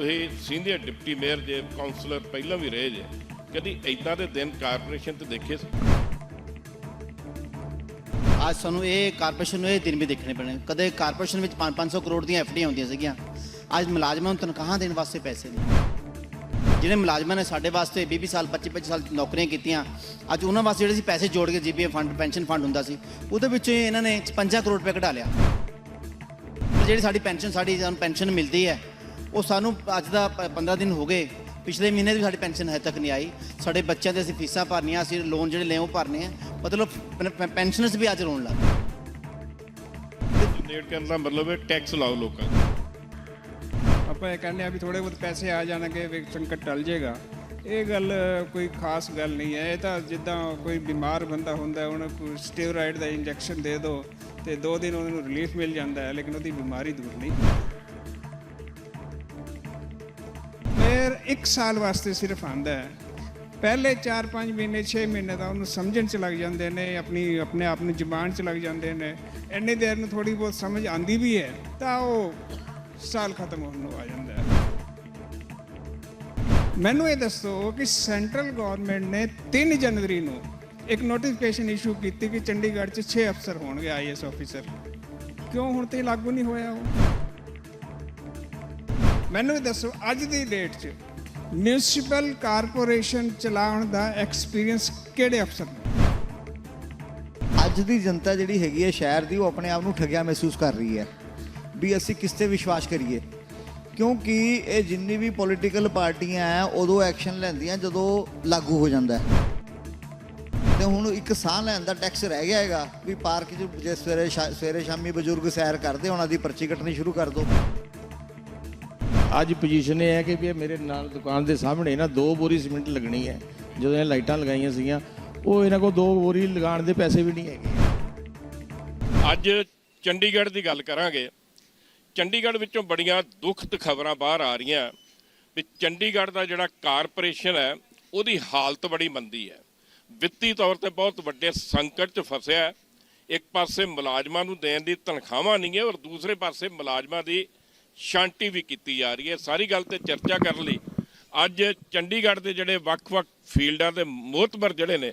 ਤੁਸੀਂ senior deputy mayor ਜੇ councillor ਪਹਿਲਾਂ ਵੀ ਰਹੇ ਜੇ, ਕਦੀ ਇਦਾਂ ਦੇ ਦਿਨ ਕਾਰਪੋਰੇਸ਼ਨ ਤੇ ਦੇਖੇ ਅੱਜ ਸਾਨੂੰ ਇਹ ਕਾਰਪੋਰੇਸ਼ਨ ਨੂੰ ਇਹ ਦਿਨ ਵੀ ਦੇਖਣੇ ਪੈਣੇ। ਕਦੇ ਕਾਰਪੋਰੇਸ਼ਨ ਵਿੱਚ 5-500 ਕਰੋੜ ਦੀਆਂ ਐਫਡੀਆਂ ਆਉਂਦੀਆਂ ਸੀਗੀਆਂ। ਅੱਜ ਮੁਲਾਜ਼ਮਾਂ ਨੂੰ ਤਨਖਾਹਾਂ ਦੇਣ ਵਾਸਤੇ ਪੈਸੇ ਨਹੀਂ ਜਿਹੜੇ ਮੁਲਾਜ਼ਮਾਂ ਨੇ ਸਾਡੇ ਵਾਸਤੇ 20 ਸਾਲ 25-25 ਸਾਲ ਨੌਕਰੀਆਂ ਕੀਤੀਆਂ, ਅੱਜ ਉਹਨਾਂ ਵਾਸਤੇ ਜਿਹੜੇ ਸੀ ਪੈਸੇ ਜੋੜ ਕੇ ਜੀਪੀਏ ਫੰਡ, ਪੈਨਸ਼ਨ ਫੰਡ ਹੁੰਦਾ ਸੀ, ਉਹਦੇ ਵਿੱਚੋਂ ਹੀ ਇਹਨਾਂ ਨੇ 55 ਕਰੋੜ ਰੁਪਏ ਕਢਾ ਲਿਆ। ਜਿਹੜੀ ਸਾਡੀ ਪੈਨਸ਼ਨ, ਸਾਡੀ ਸਾਨੂੰ ਪੈਨਸ਼ਨ ਮਿਲਦੀ ਹੈ ਉਹ ਸਾਨੂੰ ਅੱਜ ਦਾ ਪ- 15 ਦਿਨ ਹੋ ਗਏ। ਪਿਛਲੇ ਮਹੀਨੇ ਦੀ ਸਾਡੀ ਪੈਨਸ਼ਨ ਹਜੇ ਤੱਕ ਨਹੀਂ ਆਈ। ਸਾਡੇ ਬੱਚਿਆਂ ਦੇ ਅਸੀਂ ਫੀਸਾਂ ਭਰਨੀਆਂ ਅਸੀਂ ਲੋਨ ਜਿਹੜੇ ਲਏ ਉਹ ਭਰਨੇ ਆ। ਮਤਲਬ ਪੈਨਸ਼ਨਰਸ ਵੀ ਅੱਜ ਰੋਣ ਲੱਗ ਪਏ। ਡੇਟ ਕਰਨ ਦਾ ਮਤਲਬ ਹੈ ਟੈਕਸ ਲਾਓ ਲੋਕਾਂ ਆਪਾਂ ਇਹ ਕਹਿੰਦੇ ਆ ਵੀ ਥੋੜੇ ਬਹੁਤ ਪੈਸੇ ਆ ਜਾਣਗੇ ਵੀ ਸੰਕਟ ਟਲ ਜਾਏਗਾ। ਇਹ ਗੱਲ ਕੋਈ ਖਾਸ ਗੱਲ ਨਹੀਂ ਹੈ। ਇਹ ਤਾਂ ਜਿੱਦਾਂ ਕੋਈ ਬਿਮਾਰ ਬੰਦਾ ਹੁੰਦਾ ਹੈ, ਉਹਨੂੰ ਸਟੀਰੋਇਡ ਦਾ ਇੰਜੈਕਸ਼ਨ ਦੇ ਦਿਓ ਤੇ ਦੋ ਦਿਨ ਉਹਨੂੰ ਰਿਲੀਫ ਮਿਲ ਜਾਂਦਾ ਹੈ ਲੇਕਿਨ ਉਹਦੀ ਬਿਮਾਰੀ ਦੂਰ ਨਹੀਂ। ਫਿਰ 1 ਸਾਲ ਵਾਸਤੇ ਸਿਰਫ ਆਂਦਾ ਹੈ। ਪਹਿਲੇ 4-5 ਮਹੀਨੇ 6 ਮਹੀਨੇ ਦਾ ਉਹਨੂੰ ਸਮਝਣ ਚ ਲੱਗ ਜਾਂਦੇ ਨੇ, ਆਪਣੀ, ਆਪਣੇ ਆਪ ਨੂੰ ਜ਼ੁਬਾਨ ਚ ਲੱਗ ਜਾਂਦੇ ਨੇ। ਇੰਨੀ ਦੇਰ ਨੂੰ ਥੋੜੀ ਬਹੁਤ ਸਮਝ ਆਂਦੀ ਵੀ ਹੈ, ਤਾਂ ਉਹ ਸਾਲ ਖਤਮ ਹੋਣ ਨੂੰ ਆ ਜਾਂਦਾ ਹੈ। ਮੈਨੂੰ ਇਹ ਦੱਸੋ ਕਿ ਸੈਂਟਰਲ ਗਵਰਨਮੈਂਟ ਨੇ 3 ਜਨਵਰੀ ਨੂੰ ਇੱਕ ਨੋਟੀਫਿਕੇਸ਼ਨ ਇਸ਼ੂ ਕੀਤੀ ਕਿ ਚੰਡੀਗੜ੍ਹ 'ਚ 6 ਅਫਸਰ ਹੋਣਗੇ ਆਈਐਸ ਅਫੀਸਰ ਕਿਉਂ ਹੁਣ ਤੇ ਲਾਗੂ ਨਹੀਂ ਹੋਇਆ ਉਹ? ਮੈਨੂੰ ਵੀ ਦੱਸੋ, ਅੱਜ ਦੀ ਡੇਟ 'ਚ ਮਿਊਨਿਸਪਲ ਕਾਰਪੋਰੇਸ਼ਨ ਚਲਾਉਣ ਦਾ ਐਕਸਪੀਰੀਅੰਸ ਕਿਹੜੇ ਅਫਸਰ ਅੱਜ ਦੀ ਜਨਤਾ ਜਿਹੜੀ ਹੈਗੀ ਹੈ ਸ਼ਹਿਰ ਦੀ, ਉਹ ਆਪਣੇ ਆਪ ਨੂੰ ਠੱਗਿਆ ਮਹਿਸੂਸ ਕਰ ਰਹੀ ਹੈ ਵੀ ਅਸੀਂ ਕਿਸ ਤੇ ਵਿਸ਼ਵਾਸ ਕਰੀਏ। ਕਿਉਂਕਿ ਇਹ ਜਿੰਨੀ ਵੀ ਪੋਲੀਟੀਕਲ ਪਾਰਟੀਆਂ ਆ ਉਦੋਂ ਐਕਸ਼ਨ ਲੈਂਦੀਆਂ ਜਦੋਂ ਲਾਗੂ ਹੋ ਜਾਂਦਾ ਹੈ। ਤੇ ਹੁਣ ਇੱਕ ਸਾਹ ਲੈਣ ਦਾ ਟੈਕਸ ਰਹਿ ਗਿਆ ਹੈਗਾ ਵੀ ਪਾਰਕ 'ਚ ਜੇ ਸਵੇਰੇ ਸ਼ਾ- ਸਵੇਰੇ ਸ਼ਾਮੀ ਬਜ਼ੁਰਗ ਸੈਰ ਕਰਦੇ, ਉਹਨਾਂ ਦੀ ਪਰਚੀ ਕੱਟਣੀ ਸ਼ੁਰੂ ਕਰ ਦਿਓ ਅੱਜ ਪੋਜੀਸ਼ਨ ਇਹ ਹੈ ਕਿ ਵੀ ਇਹ ਮੇਰੇ ਨਾਲ ਦੁਕਾਨ ਦੇ ਸਾਹਮਣੇ ਨਾ ਦੋ ਬੋਰੀ ਸੀਮੈਂਟ ਲੱਗਣੀ ਹੈ। ਜਦੋਂ ਇਹ ਲਾਈਟਾਂ ਲਗਾਈਆਂ ਸੀਗੀਆਂ, ਉਹ ਇਹਨਾਂ ਕੋਲ ਦੋ ਬੋਰੀ ਲਗਾਉਣ ਦੇ ਪੈਸੇ ਵੀ ਨਹੀਂ ਹੈਗੇ। ਅੱਜ ਚੰਡੀਗੜ੍ਹ ਦੀ ਗੱਲ ਕਰਾਂਗੇ। ਚੰਡੀਗੜ੍ਹ ਵਿੱਚੋਂ ਬੜੀਆਂ ਦੁਖਦ ਖਬਰਾਂ ਬਾਹਰ ਆ ਰਹੀਆਂ। ਵੀ ਚੰਡੀਗੜ੍ਹ ਦਾ ਜਿਹੜਾ ਕਾਰਪੋਰੇਸ਼ਨ ਹੈ, ਉਹਦੀ ਹਾਲਤ ਬੜੀ ਮੰਦੀ ਹੈ। ਵਿੱਤੀ ਤੌਰ ਤੇ ਬਹੁਤ ਵੱਡੇ ਸੰਕਟ 'ਚ ਫਸਿਆ ਇੱਕ ਪਾਸੇ ਮੁਲਾਜ਼ਮਾਂ ਨੂੰ ਦੇਣ ਦੀ ਤਨਖਾਹਾਂ ਨਹੀਂ ਹੈ ਔਰ ਦੂਸਰੇ ਪਾਸੇ ਮੁਲਾਜ਼ਮਾਂ ਦੀ ਸ਼ਾਂਤੀ ਵੀ ਕੀਤੀ ਜਾ ਰਹੀ ਹੈ। ਸਾਰੀ ਗੱਲ ਤੇ ਚਰਚਾ ਕਰਨ ਲਈ ਅੱਜ ਚੰਡੀਗੜ੍ਹ ਦੇ ਜਿਹੜੇ ਵੱਖ-ਵੱਖ ਫੀਲਡਾਂ ਦੇ ਮੋਹਤਬਰ ਜਿਹੜੇ ਨੇ,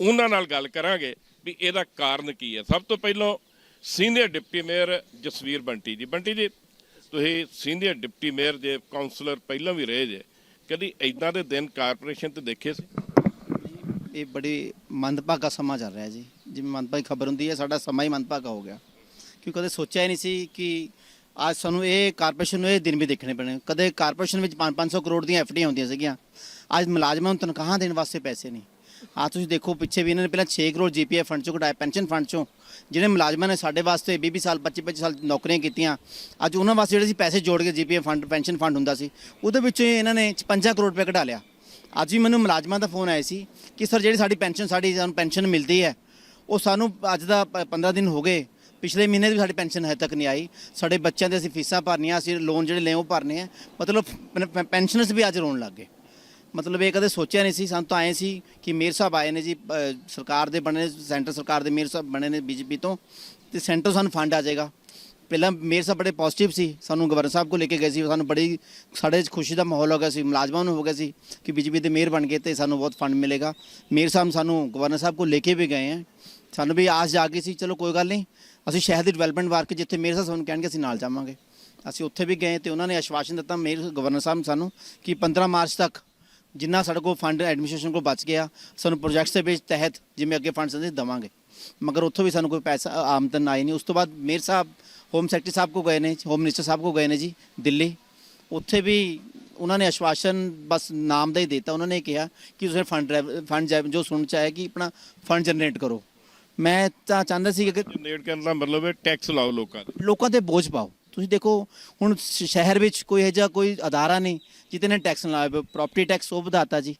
ਉਹਨਾਂ ਨਾਲ ਗੱਲ ਕਰਾਂਗੇ ਵੀ ਇਹਦਾ ਕਾਰਨ ਕੀ ਹੈ। ਸਭ ਤੋਂ ਪਹਿਲਾਂ senior deputy mayor Jasvir Bunty ji. Bunty ji, ਤੁਸੀਂ ਸੀਨੀਅਰ ਡਿਪਟੀ ਮੇਅਰ ਜੇ ਕਾਉਂਸਲਰ ਪਹਿਲਾਂ ਵੀ ਰਹੇ ਜੇ, ਕਦੀ ਇਦਾਂ ਦੇ ਦਿਨ ਕਾਰਪੋਰੇਸ਼ਨ ਤੇ ਦੇਖੇ ਸੀ? ਇਹ ਬੜੀ ਮੰਦਭਾਗਾ ਸਮਾਂ ਚੱਲ ਰਿਹਾ ਜੀ। ਜਿਵੇਂ ਮੰਦਭਾਗੀ ਖਬਰ ਹੁੰਦੀ ਹੈ, ਸਾਡਾ ਸਮਾਂ ਹੀ ਮੰਦਭਾਗਾ ਹੋ ਗਿਆ। ਕਿਉਂਕਿ ਕਦੇ ਸੋਚਿਆ ਹੀ ਨਹੀਂ ਸੀ ਕਿ ਅੱਜ ਸਾਨੂੰ ਇਹ ਕਾਰਪੋਰੇਸ਼ਨ ਨੂੰ ਇਹ ਦਿਨ ਵੀ ਦੇਖਣੇ ਪੈਣੇ। ਕਦੇ ਕਾਰਪੋਰੇਸ਼ਨ ਵਿੱਚ 5-500 ਕਰੋੜ ਦੀਆਂ ਐਫਡੀਆਂ ਹੁੰਦੀਆਂ ਸੀਗੀਆਂ। ਅੱਜ ਮੁਲਾਜ਼ਮਾਂ ਨੂੰ ਤਨਖਾਹਾਂ ਦੇਣ ਵਾਸਤੇ ਪੈਸੇ ਨਹੀਂ। ਆ ਤੁਸੀਂ ਦੇਖੋ, ਪਿੱਛੇ ਵੀ ਇਹਨਾਂ ਨੇ ਪਹਿਲਾਂ 6 ਕਰੋੜ ਜੀਪੀਐਫ ਫੰਡ ਚੋਂ ਕਢਾਏ, ਪੈਨਸ਼ਨ ਫੰਡ ਚੋਂ। ਜਿਹੜੇ ਮੁਲਾਜ਼ਮਾਂ ਨੇ ਸਾਡੇ ਵਾਸਤੇ 20 ਸਾਲ 25-25 ਸਾਲ ਨੌਕਰੀਆਂ ਕੀਤੀਆਂ। ਅੱਜ ਉਹਨਾਂ ਵਾਸਤੇ ਜਿਹੜੇ ਸੀ ਪੈਸੇ ਜੋੜ ਕੇ ਜੀਪੀਐਫ ਫੰਡ, ਪੈਨਸ਼ਨ ਫੰਡ ਹੁੰਦਾ ਸੀ। ਉਹਦੇ ਵਿੱਚੋਂ ਇਹਨਾਂ ਨੇ 55 ਕਰੋੜ ਰੁਪਏ ਕਢਾ ਲਿਆ। ਅੱਜ ਵੀ ਮੈਨੂੰ ਮੁਲਾਜ਼ਮਾਂ ਦਾ ਫੋਨ ਆਇਆ ਸੀ ਕਿ, ਸਰ, ਜਿਹੜੀ ਸਾਡੀ ਪੈਨਸ਼ਨ, ਸਾਡੀ ਸਾਨੂੰ ਪੈਨਸ਼ਨ ਮਿਲਦੀ ਹੈ, ਉਹ ਸਾਨੂੰ ਅੱਜ ਦਾ ਪ- 15 ਦਿਨ ਹੋ ਗਏ। ਪਿਛਲੇ ਮਹੀਨੇ ਦੀ ਸਾਡੀ ਪੈਨਸ਼ਨ ਹਜੇ ਤੱਕ ਨਹੀਂ ਆਈ। ਸਾਡੇ ਬੱਚਿਆਂ ਦੇ ਅਸੀਂ ਫੀਸਾਂ ਭਰਨੀਆਂ, ਅਸੀਂ ਲੋਨ ਜਿਹੜੇ ਲਏ ਉਹ ਭਰਨੇ ਆ। ਮਤਲਬ ਪੈਨਸ਼ਨਰਸ ਵੀ ਅੱਜ ਰੋਣ ਲੱਗ ਗਏ। ਮਤਲਬ ਇਹ ਕਦੇ ਸੋਚਿਆ ਨਹੀਂ ਸੀ, ਸਾਨੂੰ ਤਾਂ ਆਏ ਸੀ ਕਿ ਮੇਰ ਸਾਹਿਬ ਆਏ ਨੇ ਜੀ ਸਰਕਾਰ ਦੇ ਬਣੇ, ਸੈਂਟਰ ਸਰਕਾਰ ਦੇ ਮੇਰ ਸਾਹਿਬ ਬਣੇ ਨੇ ਬੀਜੇਪੀ ਤੋਂ, ਤੇ ਸੈਂਟਰ ਸਾਨੂੰ ਫੰਡ ਆ ਜਾਏਗਾ। ਪਹਿਲਾਂ ਮੇਰ ਸਾਹਿਬ ਬੜੇ ਪੋਜ਼ਿਟਿਵ ਸੀ, ਸਾਨੂੰ ਗਵਰਨਰ ਸਾਹਿਬ ਕੋ ਲੈ ਕੇ ਗਏ ਸੀ, ਸਾਨੂੰ ਬੜੀ ਸਾਡੇ 'ਚ ਖੁਸ਼ੀ ਦਾ ਮਾਹੌਲ ਹੋ ਗਿਆ ਸੀ, ਮੁਲਾਜ਼ਮਾਂ ਨੂੰ ਹੋ ਗਿਆ ਸੀ ਕਿ ਬੀਜੇਪੀ ਦੇ ਮੇਅਰ ਬਣ ਗਏ ਤੇ ਸਾਨੂੰ ਬਹੁਤ ਫੰਡ ਮਿਲੇਗਾ। ਮੇਰ ਸਾਹਿਬ ਸਾਨੂੰ ਗਵਰਨਰ ਸਾਹਿਬ ਕੋ ਲੈ ਕੇ ਵੀ ਗਏ ਹੈ ਸਾਨੂੰ ਵੀ ਆਸ ਜਾਗੀ ਸੀ, ਚਲੋ ਕੋਈ ਗੱਲ ਨਹੀਂ ਅਸੀਂ ਸ਼ਹਿਰ ਦੀ ਡਿਵੈਲਪਮੈਂਟ ਵਾਰਕ ਜਿੱਥੇ ਮੇਅਰ ਸਾਹਿਬ ਸਾਨੂੰ ਕਹਿਣਗੇ, ਅਸੀਂ ਨਾਲ ਜਾਵਾਂਗੇ। ਅਸੀਂ ਉੱਥੇ ਵੀ ਗਏ ਤੇ ਉਹਨਾਂ ਨੇ ਆਸ਼ਵਾਸਨ ਦਿੱਤਾ ਮੇਅਰ ਗਵਰਨਰ ਸਾਹਿਬ ਸਾਨੂੰ ਕਿ 15 ਮਾਰਚ ਤੱਕ ਜਿੰਨਾ ਸਾਡੇ ਕੋਲ ਫੰਡ ਐਡਮਿਨਿਸਟ੍ਰੇਸ਼ਨ ਕੋਲ ਬਚ ਗਿਆ, ਸਾਨੂੰ ਪ੍ਰੋਜੈਕਟਸ ਦੇ ਵਿੱਚ ਤਹਿਤ ਜਿਵੇਂ ਅੱਗੇ ਫੰਡਸ ਦੇ ਦਵਾਂਗੇ। ਮਗਰ ਉੱਥੋਂ ਵੀ ਸਾਨੂੰ ਕੋਈ ਪੈਸਾ ਆਮਦਨ ਆਈ ਨਹੀਂ। ਉਸ ਤੋਂ ਬਾਅਦ ਮੇਅਰ ਸਾਹਿਬ, ਹੋਮ ਸੈਕਟਰੀ ਸਾਹਿਬ ਕੋ ਗਏ ਨੇ, ਹੋਮ ਮਿਨਿਸਟਰ ਸਾਹਿਬ ਕੋ ਗਏ ਨੇ ਜੀ, ਦਿੱਲੀ। ਉੱਥੇ ਵੀ ਉਹਨਾਂ ਨੇ ਆਸ਼ਵਾਸਨ ਬਸ ਨਾਮ ਦਾ ਹੀ ਦਿੱਤਾ। ਉਹਨਾਂ ਨੇ ਕਿਹਾ ਕਿ ਤੁਸੀਂ ਫੰਡ ਫੰਡ ਜੋ ਸੁਣ ਚਾਹੇ ਕਿ ਆਪਣਾ ਫੰਡ ਜਨਰੇਟ ਕਰੋ। ਮੈਂ ਤਾਂ ਚਾਹੁੰਦਾ ਸੀ ਕਿ ਜਨਰੇਟ ਕਰਨ ਦਾ ਮਤਲਬ ਹੈ ਟੈਕਸ ਲਾਓ ਲੋਕਾਂ ਨੂੰ ਲੋਕਾਂ ਤੇ ਬੋਝ ਪਾਓ। ਤੁਸੀਂ ਦੇਖੋ ਹੁਣ ਸ਼- ਸ਼ਹਿਰ ਵਿੱਚ ਕੋਈ ਇਹੋ ਜਿਹਾ ਕੋਈ ਅਦਾਰਾ ਨਹੀਂ ਜਿੱਤੇ ਨੇ ਟੈਕਸ ਨਾ ਲਾਵੇ ਪ੍ਰਾਪਰਟੀ ਟੈਕਸ ਉਹ ਵਧਾਤਾ ਜੀ।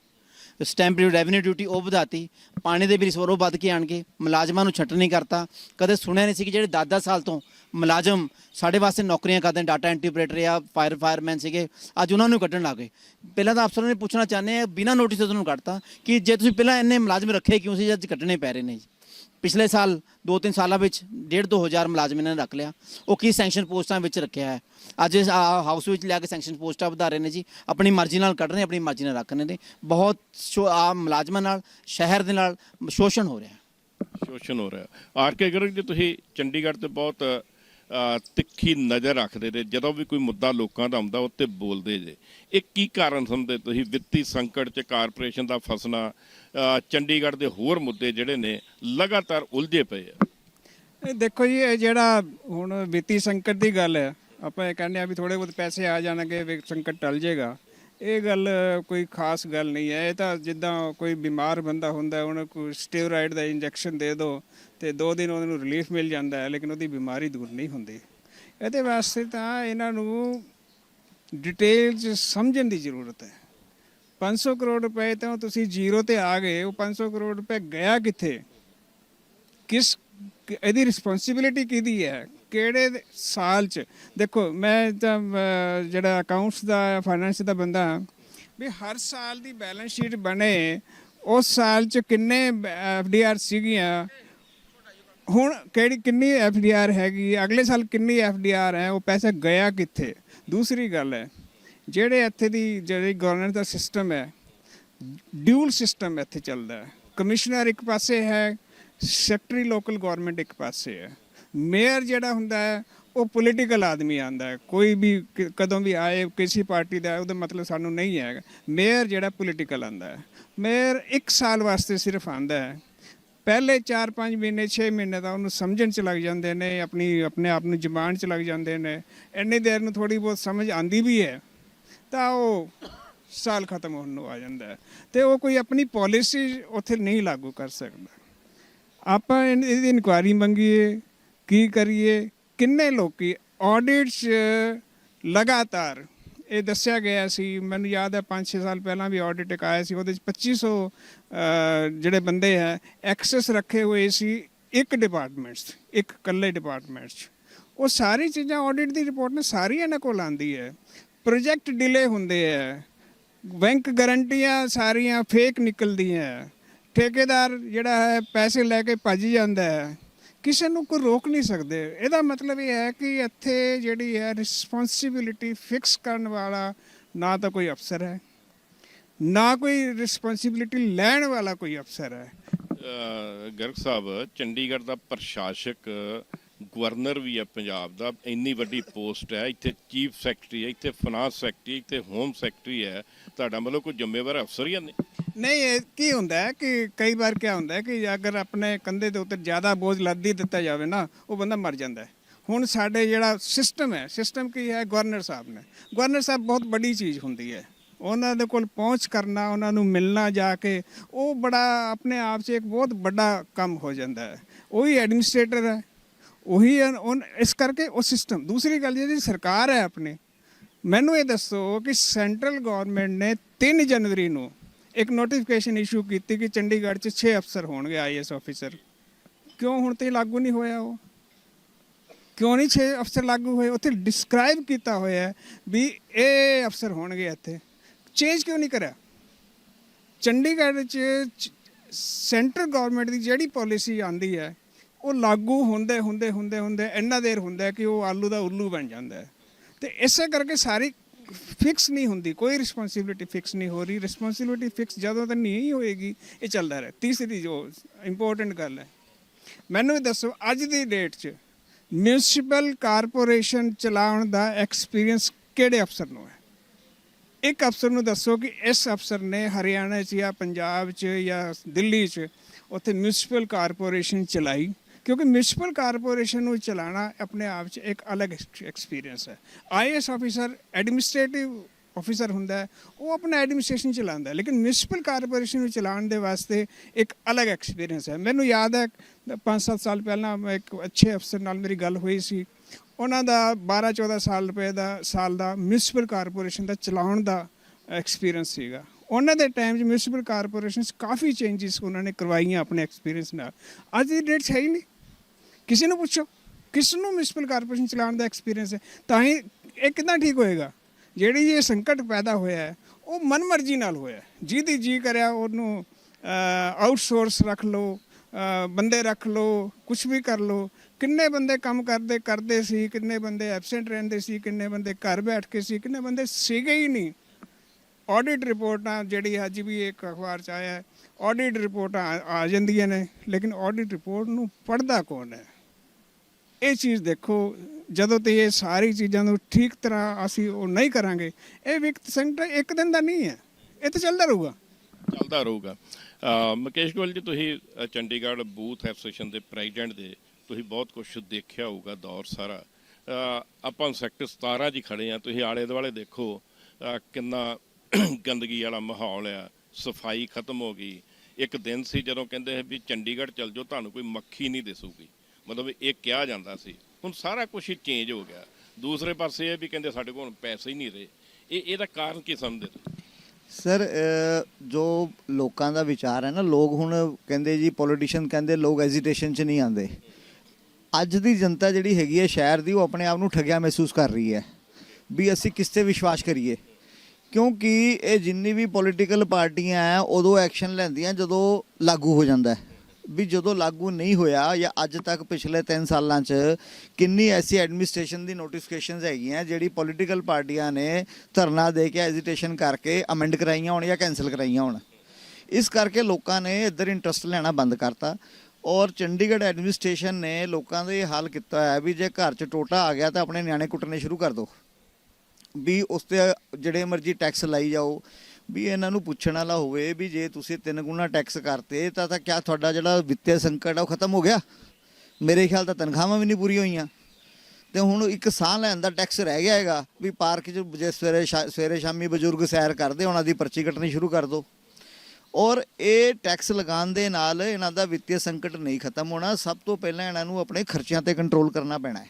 ਸਟੈਂਪ ਡਿਊਟੀ ਰੈਵਨਿਊ ਡਿਊਟੀ ਉਹ ਵਧਾਤੀ। ਪਾਣੀ ਦੇ ਬਿਲ ਸਵਰ ਉਹ ਵੱਧ ਕੇ ਆਣਗੇ। ਮੁਲਾਜ਼ਮਾਂ ਨੂੰ ਛੱਟ ਨਹੀਂ ਕਰਤਾ। ਕਦੇ ਸੁਣਿਆ ਨਹੀਂ ਸੀ ਕਿ ਜਿਹੜੇ 10-10 ਸਾਲ ਤੋਂ ਮੁਲਾਜ਼ਮ ਸਾਡੇ ਵਾਸਤੇ ਨੌਕਰੀਆਂ ਕਰਦੇ ਨੇ ਡਾਟਾ ਐਂਟਰੀ ਆਪਰੇਟਰ ਜਾਂ ਫਾਇਰ ਫਾਇਰਮੈਨ ਸੀਗੇ ਅੱਜ ਉਹਨਾਂ ਨੂੰ ਕੱਢਣ ਲੱਗ ਗਏ। ਪਹਿਲਾਂ ਤਾਂ ਅਫਸਰਾਂ ਨੇ ਪੁੱਛਣਾ ਚਾਹੁੰਦੇ ਆ ਬਿਨਾਂ ਨੋਟਿਸ ਤੋਂ ਤੁਹਾਨੂੰ ਕੱਢਤਾ ਕਿ ਜੇ ਤੁਸੀਂ ਪਹਿਲਾਂ ਇੰਨੇ ਮੁਲਾਜ਼ਮ ਰੱਖੇ ਕਿਉਂ ਸੀ ਅੱਜ ਕੱਢਣੇ ਪੈ ਰਹੇ ਨੇ ਜੀ। ਪਿਛਲੇ ਸਾਲ 2-3 ਸਾਲਾਂ ਵਿੱਚ 1.5 ਹਜ਼ਾਰ ਮੁਲਾਜ਼ਮ ਇਹਨਾਂ ਨੇ ਰੱਖ ਲਿਆ। ਉਹ ਕੀ ਸੈਂਕਸ਼ਨ ਪੋਸਟਾਂ ਵਿੱਚ ਰੱਖਿਆ ਹੈ? ਅੱਜ ਹਾਊਸ ਵਿੱਚ ਲਿਆ ਕੇ ਸੈਂਕਸ਼ਨ ਪੋਸਟਾਂ ਵਧਾ ਰਹੇ ਨੇ ਜੀ। ਆਪਣੀ ਮਰਜ਼ੀ ਨਾਲ ਕੱਢ ਰਹੇ ਨੇ, ਆਪਣੀ ਮਰਜ਼ੀ ਨਾਲ ਰੱਖ ਰਹੇ ਨੇ। ਬਹੁਤ ਸ਼ੋ- ਆਹ ਮੁਲਾਜ਼ਮਾਂ ਨਾਲ, ਸ਼ਹਿਰ ਦੇ ਨਾਲ ਸ਼ੋਸ਼ਣ ਹੋ ਰਿਹਾ ਸ਼ੋਸ਼ਣ ਹੋ ਰਿਹਾ ਆਰ ਕੇ ਗਰਗ ਜੀ, ਤੁਸੀਂ ਚੰਡੀਗੜ੍ਹ ਤੇ ਬਹੁਤ ਤਿੱਖੀ ਨਜ਼ਰ ਰੱਖਦੇ ਰਹੇ। ਜਦੋਂ ਵੀ ਕੋਈ ਮੁੱਦਾ ਲੋਕਾਂ ਦਾ ਆਉਂਦਾ ਉੱਤੇ ਬੋਲਦੇ ਜੇ। ਇਹ ਕੀ ਕਾਰਨ ਸਮਝਦੇ ਤੁਸੀਂ? ਵਿੱਤੀ ਸੰਕਟ ਚ ਕਾਰਪੋਰੇਸ਼ਨ ਦਾ ਫਸਣਾ ਚੰਡੀਗੜ੍ਹ ਦੇ ਹੋਰ ਮੁੱਦੇ ਜਿਹੜੇ ਨੇ ਲਗਾਤਾਰ ਉਲਝੇ ਪਏ ਆ। ਇਹ ਦੇਖੋ ਜੀ ਇਹ ਜਿਹੜਾ ਹੁਣ ਵਿੱਤੀ ਸੰਕਟ ਦੀ ਗੱਲ ਹੈ ਆਪਾਂ ਇਹ ਕਹਿੰਦੇ ਆ ਵੀ ਥੋੜੇ ਬਹੁਤ ਪੈਸੇ ਆ ਜਾਣਗੇ ਸੰਕਟ ਟਲ ਜਾਏਗਾ ਇਹ ਗੱਲ ਕੋਈ ਖਾਸ ਗੱਲ ਨਹੀਂ ਹੈ। ਇਹ ਤਾਂ ਜਿੱਦਾਂ ਕੋਈ ਬਿਮਾਰ ਬੰਦਾ ਹੁੰਦਾ ਹੈ, ਉਹਨੂੰ ਕੋਈ ਸਟੀਰੋਇਡ ਦਾ ਇੰਜੈਕਸ਼ਨ ਦੇ ਦਿਓ ਤੇ ਦੋ ਦਿਨ ਉਹਨੂੰ ਰਿਲੀਫ ਮਿਲ ਜਾਂਦਾ ਹੈ ਲੇਕਿਨ ਉਹਦੀ ਬਿਮਾਰੀ ਦੂਰ ਨਹੀਂ ਹੁੰਦੀ। ਇਹਦੇ ਵਾਸਤੇ ਤਾਂ ਇਹਨਾਂ ਨੂੰ ਡਿਟੇਲ 'ਚ ਸਮਝਣ ਦੀ ਜ਼ਰੂਰਤ ਹੈ। 500 ਕਰੋੜ ਰੁਪਏ ਤਾਂ ਤੁਸੀਂ ਜ਼ੀਰੋ ਤੇ ਆ ਗਏ ਉਹ 500 ਕਰੋੜ ਰੁਪਏ ਗਿਆ ਕਿੱਥੇ? ਕਿਸ ਇਹਦੀ ਰਿਸਪੌਂਸਿਬਿਲਿਟੀ ਕਿਹਦੀ ਹੈ? ਕਿਹੜੇ ਸਾਲ ਚ? ਦੇਖੋ ਮੈਂ ਤਾਂ ਜਿਹੜਾ ਅਕਾਊਂਟਸ ਦਾ ਫਾਈਨੈਂਸ ਦਾ ਬੰਦਾ ਹਾਂ, ਵੀ ਹਰ ਸਾਲ ਦੀ ਬੈਲੈਂਸ ਸ਼ੀਟ ਬਣੇ ਉਸ ਸਾਲ ਚ ਕਿੰਨੇ ਐਫਡੀਆਰ ਸੀਗੀਆਂ? ਹੁਣ ਕਿਹੜੀ, ਕਿੰਨੀ ਐੱਫ ਡੀ ਆਰ ਹੈਗੀ? ਅਗਲੇ ਸਾਲ ਕਿੰਨੀ ਐੱਫ ਡੀ ਆਰ ਹੈ? ਉਹ ਪੈਸਾ ਗਿਆ ਕਿੱਥੇ? ਦੂਸਰੀ ਗੱਲ ਹੈ, ਜਿਹੜੇ ਇੱਥੇ ਦੀ, ਜਿਹੜੀ ਗਵਰਨੈਂਸ ਦਾ ਸਿਸਟਮ ਹੈ ਡਿਊਲ ਸਿਸਟਮ ਇੱਥੇ ਚੱਲਦਾ ਹੈ। ਕਮਿਸ਼ਨਰ ਇੱਕ ਪਾਸੇ ਹੈ ਸੈਕਟਰੀ ਲੋਕਲ ਗਵਰਨਮੈਂਟ ਇੱਕ ਪਾਸੇ ਹੈ। ਮੇਅਰ ਜਿਹੜਾ ਹੁੰਦਾ ਹੈ, ਉਹ ਪੋਲੀਟੀਕਲ ਆਦਮੀ ਆਂਦਾ ਹੈ। ਕੋਈ ਵੀ ਕ- ਕਦੋਂ ਵੀ ਆਏ, ਕਿਸੇ ਪਾਰਟੀ ਦਾ, ਉਹਦਾ ਮਤਲਬ ਸਾਨੂੰ ਨਹੀਂ ਹੈਗਾ। ਮੇਅਰ ਜਿਹੜਾ ਪੋਲੀਟੀਕਲ ਆਂਦਾ ਹੈ। ਮੇਅਰ ਇੱਕ ਸਾਲ ਵਾਸਤੇ ਸਿਰਫ ਆਂਦਾ ਹੈ। ਪਹਿਲੇ 4-5 ਮਹੀਨੇ 6 ਮਹੀਨੇ ਤਾਂ ਉਹਨੂੰ ਸਮਝਣ ਚ ਲੱਗ ਜਾਂਦੇ ਨੇ, ਆਪਣੀ, ਆਪਣੇ ਆਪ ਨੂੰ ਜ਼ਬਾਨ ਚ ਲੱਗ ਜਾਂਦੇ ਨੇ। ਇੰਨੀ ਦੇਰ ਨੂੰ ਥੋੜੀ ਬਹੁਤ ਸਮਝ ਆਂਦੀ ਵੀ ਹੈ, ਤਾਂ ਉਹ ਸਾਲ ਖਤਮ ਹੋਣ ਨੂੰ ਆ ਜਾਂਦਾ ਹੈ। ਤੇ ਉਹ ਕੋਈ ਆਪਣੀ ਪਾਲਿਸੀ ਉੱਥੇ ਨਹੀਂ ਲਾਗੂ ਕਰ ਸਕਦਾ। ਆਪਾਂ ਇਨ- ਇਹਦੀ ਇਨਕੁਆਰੀ ਮੰਗੀਏ, ਕੀ ਕਰੀਏ, ਕਿੰਨੇ ਲੋਕੀ ਆਡਿਟਸ ਲਗਾਤਾਰ ਇਹ ਦੱਸਿਆ ਗਿਆ ਸੀ ਮੈਨੂੰ ਯਾਦ ਹੈ 5-6 ਸਾਲ ਪਹਿਲਾਂ ਵੀ ਆਡਿਟ ਇੱਕ ਆਇਆ ਸੀ ਉਹਦੇ ਚ 2500 ਅਹ, ਜਿਹੜੇ ਬੰਦੇ ਹੈ ਐਕਸੈਸ ਰੱਖੇ ਹੋਏ ਸੀ ਇੱਕ ਡਿਪਾਰਟਮੈਂਟਸ ਇੱਕ ਇਕੱਲੇ ਡਿਪਾਰਟਮੈਂਟਸ ਉਹ ਸਾਰੀ ਚੀਜ਼ਾਂ ਆਡਿਟ ਦੀ ਰਿਪੋਰਟ ਨੇ ਸਾਰੀ ਇਹਨਾਂ ਕੋਲ ਆਂਦੀ ਹੈ। ਪ੍ਰੋਜੈਕਟ ਡਿਲੇ ਹੁੰਦੇ ਹੈ। ਬੈਂਕ ਗਰੰਟੀਆਂ ਸਾਰੀਆਂ ਫੇਕ ਨਿਕਲਦੀਆਂ ਠੇਕੇਦਾਰ ਜਿਹੜਾ ਹੈ ਪੈਸੇ ਲੈ ਕੇ ਭੱਜ ਜਾਂਦਾ ਹੈ। ਕਿਸੇ ਨੂੰ ਕੋਈ ਰੋਕ ਨਹੀਂ ਸਕਦੇ। ਇਹਦਾ ਮਤਲਬ ਇਹ ਹੈ ਕਿ ਇੱਥੇ ਜਿਹੜੀ ਹੈ ਰਿਸਪੌਂਸਿਬਿਲਿਟੀ ਫਿਕਸ ਕਰਨ ਵਾਲਾ ਨਾ ਤਾਂ ਕੋਈ ਅਫਸਰ ਹੈ, ਨਾ ਕੋਈ ਰਿਸਪੌਂਸਿਬਿਲਿਟੀ ਲੈਣ ਵਾਲਾ ਕੋਈ ਅਫਸਰ ਹੈ। ਗਰਗ ਸਾਹਿਬ, ਚੰਡੀਗੜ੍ਹ ਦਾ ਪ੍ਰਸ਼ਾਸਕ, ਗਵਰਨਰ ਵੀ ਹੈ ਪੰਜਾਬ ਦਾ, ਇੰਨੀ ਵੱਡੀ ਪੋਸਟ ਹੈ, ਇੱਥੇ ਚੀਫ ਸੈਕਟਰੀ ਹੈ, ਇੱਥੇ ਫਾਈਨਾਂਸ ਸੈਕਟਰੀ ਇੱਥੇ ਹੋਮ ਸੈਕਟਰੀ ਹੈ। ਤੁਹਾਡਾ ਮਤਲਬ ਕੋਈ ਜ਼ਿੰਮੇਵਾਰ ਅਫਸਰ ਹੀ ਨਹੀਂ? ਨਹੀਂ ਇਹ ਕੀ ਹੁੰਦਾ ਹੈ ਕਿ ਕਈ ਵਾਰ ਕੀ ਹੁੰਦਾ ਹੈ ਕਿ ਅਗਰ ਆਪਣੇ ਕੰਧੇ ਦੇ ਉੱਤੇ ਜ਼ਿਆਦਾ ਬੋਝ ਲੱਦੀ ਦਿੱਤਾ ਜਾਵੇ ਨਾ ਉਹ ਬੰਦਾ ਮਰ ਜਾਂਦਾ ਹੈ। ਹੁਣ ਸਾਡੇ ਜਿਹੜਾ ਸਿਸਟਮ ਹੈ ਸਿਸਟਮ ਕੀ ਹੈ? ਗਵਰਨਰ ਸਾਹਿਬ ਨੇ। ਗਵਰਨਰ ਸਾਹਿਬ ਬਹੁਤ ਵੱਡੀ ਚੀਜ਼ ਹੁੰਦੀ ਹੈ। ਉਹਨਾਂ ਦੇ ਕੋਲ ਪਹੁੰਚ ਕਰਨਾ ਉਹਨਾਂ ਨੂੰ ਮਿਲਣਾ ਜਾ ਕੇ ਉਹ ਬੜਾ ਆਪਣੇ ਆਪ 'ਚ ਇੱਕ ਬਹੁਤ ਵੱਡਾ ਕੰਮ ਹੋ ਜਾਂਦਾ ਹੈ। ਉਹੀ ਐਡਮਿਨਿਸਟ੍ਰੇਟਰ ਹੈ। ਉਹੀ ਹੈ, ਇਸ ਕਰਕੇ ਉਹ ਸਿਸਟਮ ਦੂਸਰੀ ਗੱਲ ਜਿਹੜੀ ਸਰਕਾਰ ਹੈ ਆਪਣੀ ਮੈਨੂੰ ਇਹ ਦੱਸੋ ਕਿ ਸੈਂਟਰਲ ਗਵਰਨਮੈਂਟ ਨੇ 3 ਜਨਵਰੀ ਨੂੰ ਇੱਕ ਨੋਟੀਫਿਕੇਸ਼ਨ ਇਸ਼ੂ ਕੀਤੀ ਕਿ ਚੰਡੀਗੜ੍ਹ 'ਚ 6 ਅਫਸਰ ਹੋਣਗੇ ਆਈਐਸ ਅਫੀਸਰ ਕਿਉਂ ਹੁਣ ਤੇ ਲਾਗੂ ਨਹੀਂ ਹੋਇਆ ਉਹ? ਕਿਉਂ ਨਹੀਂ 6 ਅਫਸਰ ਲਾਗੂ ਹੋਏ? ਉੱਥੇ ਡਿਸਕ੍ਰਾਈਬ ਕੀਤਾ ਹੋਇਆ ਵੀ ਇਹ ਅਫਸਰ ਹੋਣਗੇ ਇੱਥੇ। ਚੇਂਜ ਕਿਉਂ ਨਹੀਂ ਕਰਿਆ? ਚੰਡੀਗੜ੍ਹ 'ਚ ਸੈਂਟਰ ਗਵਰਨਮੈਂਟ ਦੀ ਜਿਹੜੀ ਪਾਲਿਸੀ ਆਂਦੀ ਹੈ, ਉਹ ਲਾਗੂ ਹੁੰਦੇ ਹੁੰਦੇ ਹੁੰਦੇ ਹੁੰਦੇ, ਇੰਨਾ ਦੇਰ ਹੁੰਦਾ ਕਿ ਉਹ ਆਲੂ ਦਾ ਉੱਲੂ ਬਣ ਜਾਂਦਾ ਹੈ। ਤੇ ਇਸੇ ਕਰਕੇ ਸਾਰੀ ਫਿਕਸ ਨਹੀਂ ਹੁੰਦੀ, ਕੋਈ ਰਿਸਪੌਂਸਿਬਿਲਿਟੀ ਫਿਕਸ ਨਹੀਂ ਹੋ ਰਹੀ ਰਿਸਪੌਂਸਿਬਿਲਿਟੀ ਫਿਕਸ ਜਦੋਂ ਤੱਕ ਨਹੀਂ ਹੋਏਗੀ, ਇਹ ਚੱਲਦਾ ਰਹੇ, ਤੀਸਰੀ ਜੋ ਇੰਪੋਰਟੈਂਟ ਗੱਲ ਹੈ। ਮੈਨੂੰ ਇਹ ਦੱਸੋ, ਅੱਜ ਦੀ ਡੇਟ 'ਚ ਮਿਊਨਿਸਪਲ ਕਾਰਪੋਰੇਸ਼ਨ ਚਲਾਉਣ ਦਾ ਐਕਸਪੀਰੀਅੰਸ ਕਿਹੜੇ ਅਫਸਰ ਨੂੰ ਹੈ? ਇੱਕ ਅਫਸਰ ਨੂੰ ਦੱਸੋ ਕਿ ਇਸ ਅਫਸਰ ਨੇ ਹਰਿਆਣਾ 'ਚ ਜਾਂ ਪੰਜਾਬ 'ਚ ਜਾਂ ਦਿੱਲੀ 'ਚ ਉੱਥੇ ਮਿਊਨਿਸਪਲ ਕਾਰਪੋਰੇਸ਼ਨ ਚਲਾਈ। ਕਿਉਂਕਿ ਮਿਊਨਿਸਪਲ ਕਾਰਪੋਰੇਸ਼ਨ ਨੂੰ ਚਲਾਉਣਾ ਆਪਣੇ ਆਪ 'ਚ ਇੱਕ ਅਲੱਗ ਐਕਸਪੀਰੀਅੰਸ ਹੈ ਆਈਐਸ ਅਫੀਸਰ ਐਡਮਿਨਿਸਟ੍ਰੇਟਿਵ ਅਫੀਸਰ ਹੁੰਦਾ ਹੈ ਉਹ ਆਪਣਾ ਐਡਮਿਨਿਸਟ੍ਰੇਸ਼ਨ ਚਲਾਉਂਦਾ ਹੈ ਲੇਕਿਨ ਮਿਊਨਿਸਪਲ ਕਾਰਪੋਰੇਸ਼ਨ ਨੂੰ ਚਲਾਉਣ ਦੇ ਵਾਸਤੇ ਇੱਕ ਅਲੱਗ ਐਕਸਪੀਰੀਅੰਸ ਹੈ ਮੈਨੂੰ ਯਾਦ ਹੈ 5-7 ਸਾਲ ਪਹਿਲਾਂ ਮੈਂ ਇੱਕ ਅੱਛੇ ਅਫਸਰ ਨਾਲ ਮੇਰੀ ਗੱਲ ਹੋਈ ਸੀ ਉਹਨਾਂ ਦਾ 12-14 ਸਾਲ ਰੁਪਏ ਦਾ ਸਾਲ ਦਾ ਮਿਊਨਿਸਪਲ ਕਾਰਪੋਰੇਸ਼ਨ ਦਾ ਚਲਾਉਣ ਦਾ ਐਕਸਪੀਰੀਅੰਸ ਸੀਗਾ ਉਹਨਾਂ ਦੇ ਟਾਈਮ 'ਚ ਮਿਊਨਿਸਪਲ ਕਾਰਪੋਰੇਸ਼ਨਸ ਕਾਫੀ ਚੇਂਜਸ ਉਹਨਾਂ ਨੇ ਕਰਵਾਈਆਂ ਆਪਣੇ ਐਕਸਪੀਰੀਅੰਸ ਨਾਲ ਅੱਜ ਦੀ ਡੇਟ ਹੈ ਹੀ ਨਹੀਂ ਕਿਸੇ ਨੂੰ ਪੁੱਛੋ, ਕਿਸ ਨੂੰ ਮਿਊਨਿਸਪਲ ਕਾਰਪੋਰੇਸ਼ਨ ਚਲਾਉਣ ਦਾ ਐਕਸਪੀਰੀਅੰਸ ਹੈ, ਤਾਂ ਹੀ ਇਹ ਕਿੱਦਾਂ ਠੀਕ ਹੋਏਗਾ? ਜਿਹੜੀ ਇਹ ਸੰਕਟ ਪੈਦਾ ਹੋਇਆ ਹੈ, ਉਹ ਮਨਮਰਜ਼ੀ ਨਾਲ ਹੋਇਆ ਜਿਹਦੀ ਜੀ ਕਰਿਆ ਉਹਨੂੰ ਆਊਟਸੋਰਸ ਰੱਖ ਲਓ ਬੰਦੇ ਰੱਖ ਲਓ ਕੁਝ ਵੀ ਕਰ ਲਓ। ਕਿੰਨੇ ਬੰਦੇ ਕੰਮ ਕਰਦੇ ਕਰਦੇ ਸੀ, ਕਿੰਨੇ ਬੰਦੇ ਐਬਸੈਂਟ ਰਹਿੰਦੇ ਸੀ, ਕਿੰਨੇ ਬੰਦੇ ਘਰ ਬੈਠ ਕੇ ਸੀ, ਕਿੰਨੇ ਬੰਦੇ ਸੀਗੇ ਹੀ ਨਹੀਂ। ਆਡਿਟ ਰਿਪੋਰਟਾਂ ਜਿਹੜੀ ਅੱਜ ਵੀ ਇੱਕ ਅਖਬਾਰ ਚ ਆਇਆ ਆਡਿਟ ਰਿਪੋਰਟਾਂ ਆ- ਆ ਜਾਂਦੀਆਂ ਨੇ, ਲੇਕਿਨ ਆਡਿਟ ਰਿਪੋਰਟ ਨੂੰ ਪੜਦਾ ਕੌਣ ਹੈ? ਇਹ ਚੀਜ਼ ਦੇਖੋ, ਜਦੋਂ ਤੇ ਇਹ ਸਾਰੀ ਚੀਜ਼ਾਂ ਨੂੰ ਠੀਕ ਤਰ੍ਹਾਂ ਅਸੀਂ ਉਹ ਨਹੀਂ ਕਰਾਂਗੇ, ਇਹ ਵਿਕਤ ਸੈਂਟਰ ਇੱਕ ਦਿਨ ਦਾ ਨਹੀਂ ਹੈ, ਇਹ ਤਾਂ ਚੱਲਦਾ ਰਹੂਗਾ। ਚੱਲਦਾ ਰਹੂਗਾ। ਮੁਕੇਸ਼ ਗੋਲ ਜੀ, ਤੁਸੀਂ ਚੰਡੀਗੜ੍ਹ ਬੂਥ ਐਸੋਸੀਏਸ਼ਨ ਦੇ ਪ੍ਰੈਜ਼ੀਡੈਂਟ ਦੇ, ਤੁਸੀਂ ਬਹੁਤ ਕੁਝ ਦੇਖਿਆ ਹੋਊਗਾ ਦੌਰ ਸਾਰਾ। ਆਪਾਂ ਸੈਕਟਰ 17 'ਚ ਹੀ ਖੜੇ ਆ ਤੁਸੀਂ ਆਲੇ ਦੁਆਲੇ ਦੇਖੋ ਕਿੰਨਾ ਗੰਦਗੀ ਵਾਲਾ ਮਾਹੌਲ ਆ, ਸਫ਼ਾਈ ਖਤਮ ਹੋ ਗਈ। ਇੱਕ ਦਿਨ ਸੀ ਜਦੋਂ ਕਹਿੰਦੇ ਵੀ ਚੰਡੀਗੜ੍ਹ ਚੱਲ ਜਾਓ, ਤੁਹਾਨੂੰ ਕੋਈ ਮੱਖੀ ਨਹੀਂ ਦਿਸੂਗੀ। ਮਤਲਬ ਇਹ ਕਿਹਾ ਜਾਂਦਾ ਸੀ। ਹੁਣ ਸਾਰਾ ਕੁਝ ਹੀ ਚੇਂਜ ਹੋ ਗਿਆ। ਦੂਸਰੇ ਪਾਸੇ ਇਹ ਵੀ ਕਹਿੰਦੇ ਸਾਡੇ ਕੋਲ ਪੈਸੇ ਹੀ ਨਹੀਂ ਰਹੇ। ਇਹ, ਇਹਦਾ ਕਾਰਨ ਕੀ ਸਮਝਦੇ ਤੁਸੀਂ? ਸਰ ਜੋ ਲੋਕਾਂ ਦਾ ਵਿਚਾਰ ਹੈ ਨਾ, ਲੋਕ ਹੁਣ ਕਹਿੰਦੇ ਜੀ ਪੋਲੀਟੀਸ਼ੀਅਨ ਕਹਿੰਦੇ, ਲੋਕ ਐਜੀਟੇਸ਼ਨ 'ਚ ਨਹੀਂ ਆਉਂਦੇ। ਅੱਜ ਦੀ ਜਨਤਾ ਜਿਹੜੀ ਹੈਗੀ ਹੈ, ਸ਼ਹਿਰ ਦੀ, ਉਹ ਆਪਣੇ ਆਪ ਨੂੰ ਠੱਗਿਆ ਮਹਿਸੂਸ ਕਰ ਰਹੀ ਹੈ। ਵੀ ਅਸੀਂ ਕਿਸ ਤੇ ਵਿਸ਼ਵਾਸ ਕਰੀਏ? ਕਿਉਂਕਿ ਇਹ ਜਿੰਨੀ ਵੀ ਪੋਲੀਟੀਕਲ ਪਾਰਟੀਆਂ ਹੈ, ਉਦੋਂ ਐਕਸ਼ਨ ਲੈਂਦੀਆਂ ਜਦੋਂ ਲਾਗੂ ਹੋ ਜਾਂਦਾ ਹੈ। ਵੀ ਜਦੋਂ ਲਾਗੂ ਨਹੀਂ ਹੋਇਆ ਜਾਂ ਅੱਜ ਤੱਕ ਪਿਛਲੇ 3 ਸਾਲਾਂ 'ਚ ਕਿੰਨੀ ਐਸੀ ਐਡਮਿਨਿਸਟ੍ਰੇਸ਼ਨ ਦੀ ਨੋਟੀਫਿਕੇਸ਼ਨਸ ਹੈਗੀਆਂ ਜਿਹੜੀ ਪੋਲੀਟੀਕਲ ਪਾਰਟੀਆਂ ਨੇ ਧਰਨਾ ਦੇ ਕੇ ਐਜੀਟੇਸ਼ਨ ਕਰਕੇ ਅਮੈਂਡ ਕਰਾਈਆਂ ਹੋਣ ਜਾਂ ਕੈਨਸਲ ਕਰਾਈਆਂ ਹੋਣ? ਇਸ ਕਰਕੇ ਲੋਕਾਂ ਨੇ ਇੱਧਰ ਇੰਟਰਸਟ ਲੈਣਾ ਬੰਦ ਕਰਤਾ ਔਰ ਚੰਡੀਗੜ੍ਹ ਐਡਮਿਨਿਸਟ੍ਰੇਸ਼ਨ ਨੇ ਲੋਕਾਂ ਦੇ ਇਹ ਹਾਲ ਕੀਤਾ ਹੋਇਆ ਵੀ ਜੇ ਘਰ 'ਚ ਟੋਟਾ ਆ ਗਿਆ ਤਾਂ ਆਪਣੇ ਨਿਆਣੇ ਕੁੱਟਣੇ ਸ਼ੁਰੂ ਕਰ ਦਿਓ ਵੀ ਉਸ ਤੇ ਜਿਹੜੇ ਮਰਜ਼ੀ ਟੈਕਸ ਲਾਈ ਜਾਓ ਵੀ ਇਹਨਾਂ ਨੂੰ ਪੁੱਛਣ ਵਾਲਾ ਹੋਵੇ ਵੀ ਜੇ ਤੁਸੀਂ ਤਿੰਨ ਗੁਣਾ ਟੈਕਸ ਕਰਤੇ, ਤਾਂ ਤਾਂ ਕਿਆ ਤੁਹਾਡਾ ਜਿਹੜਾ ਵਿੱਤੀ ਸੰਕਟ ਆ ਉਹ ਖਤਮ ਹੋ ਗਿਆ? ਮੇਰੇ ਖਿਆਲ ਤਾਂ ਤਨਖਾਹਾਂ ਵੀ ਨਹੀਂ ਪੂਰੀਆਂ ਹੋਈਆਂ। ਤੇ ਹੁਣ ਇੱਕ ਸਾਹ ਲੈਣ ਦਾ ਟੈਕਸ ਰਹਿ ਗਿਆ ਹੈਗਾ, ਵੀ ਪਾਰਕ 'ਚ ਜੇ ਸਵੇਰੇ ਸ਼ਾ- ਸਵੇਰੇ ਸ਼ਾਮੀ ਬਜ਼ੁਰਗ ਸੈਰ ਕਰਦੇ, ਉਹਨਾਂ ਦੀ ਪਰਚੀ ਕੱਟਣੀ ਸ਼ੁਰੂ ਕਰ ਦਿਓ ਔਰ ਇਹ ਟੈਕਸ ਲਗਾਉਣ ਦੇ ਨਾਲ ਇਹਨਾਂ ਦਾ ਵਿੱਤੀ ਸੰਕਟ ਨਹੀਂ ਖਤਮ ਹੋਣਾ, ਸਭ ਤੋਂ ਪਹਿਲਾਂ ਇਹਨਾਂ ਨੂੰ ਆਪਣੇ ਖਰਚਿਆਂ ਤੇ ਕੰਟਰੋਲ ਕਰਨਾ ਪੈਣਾ ਹੈ।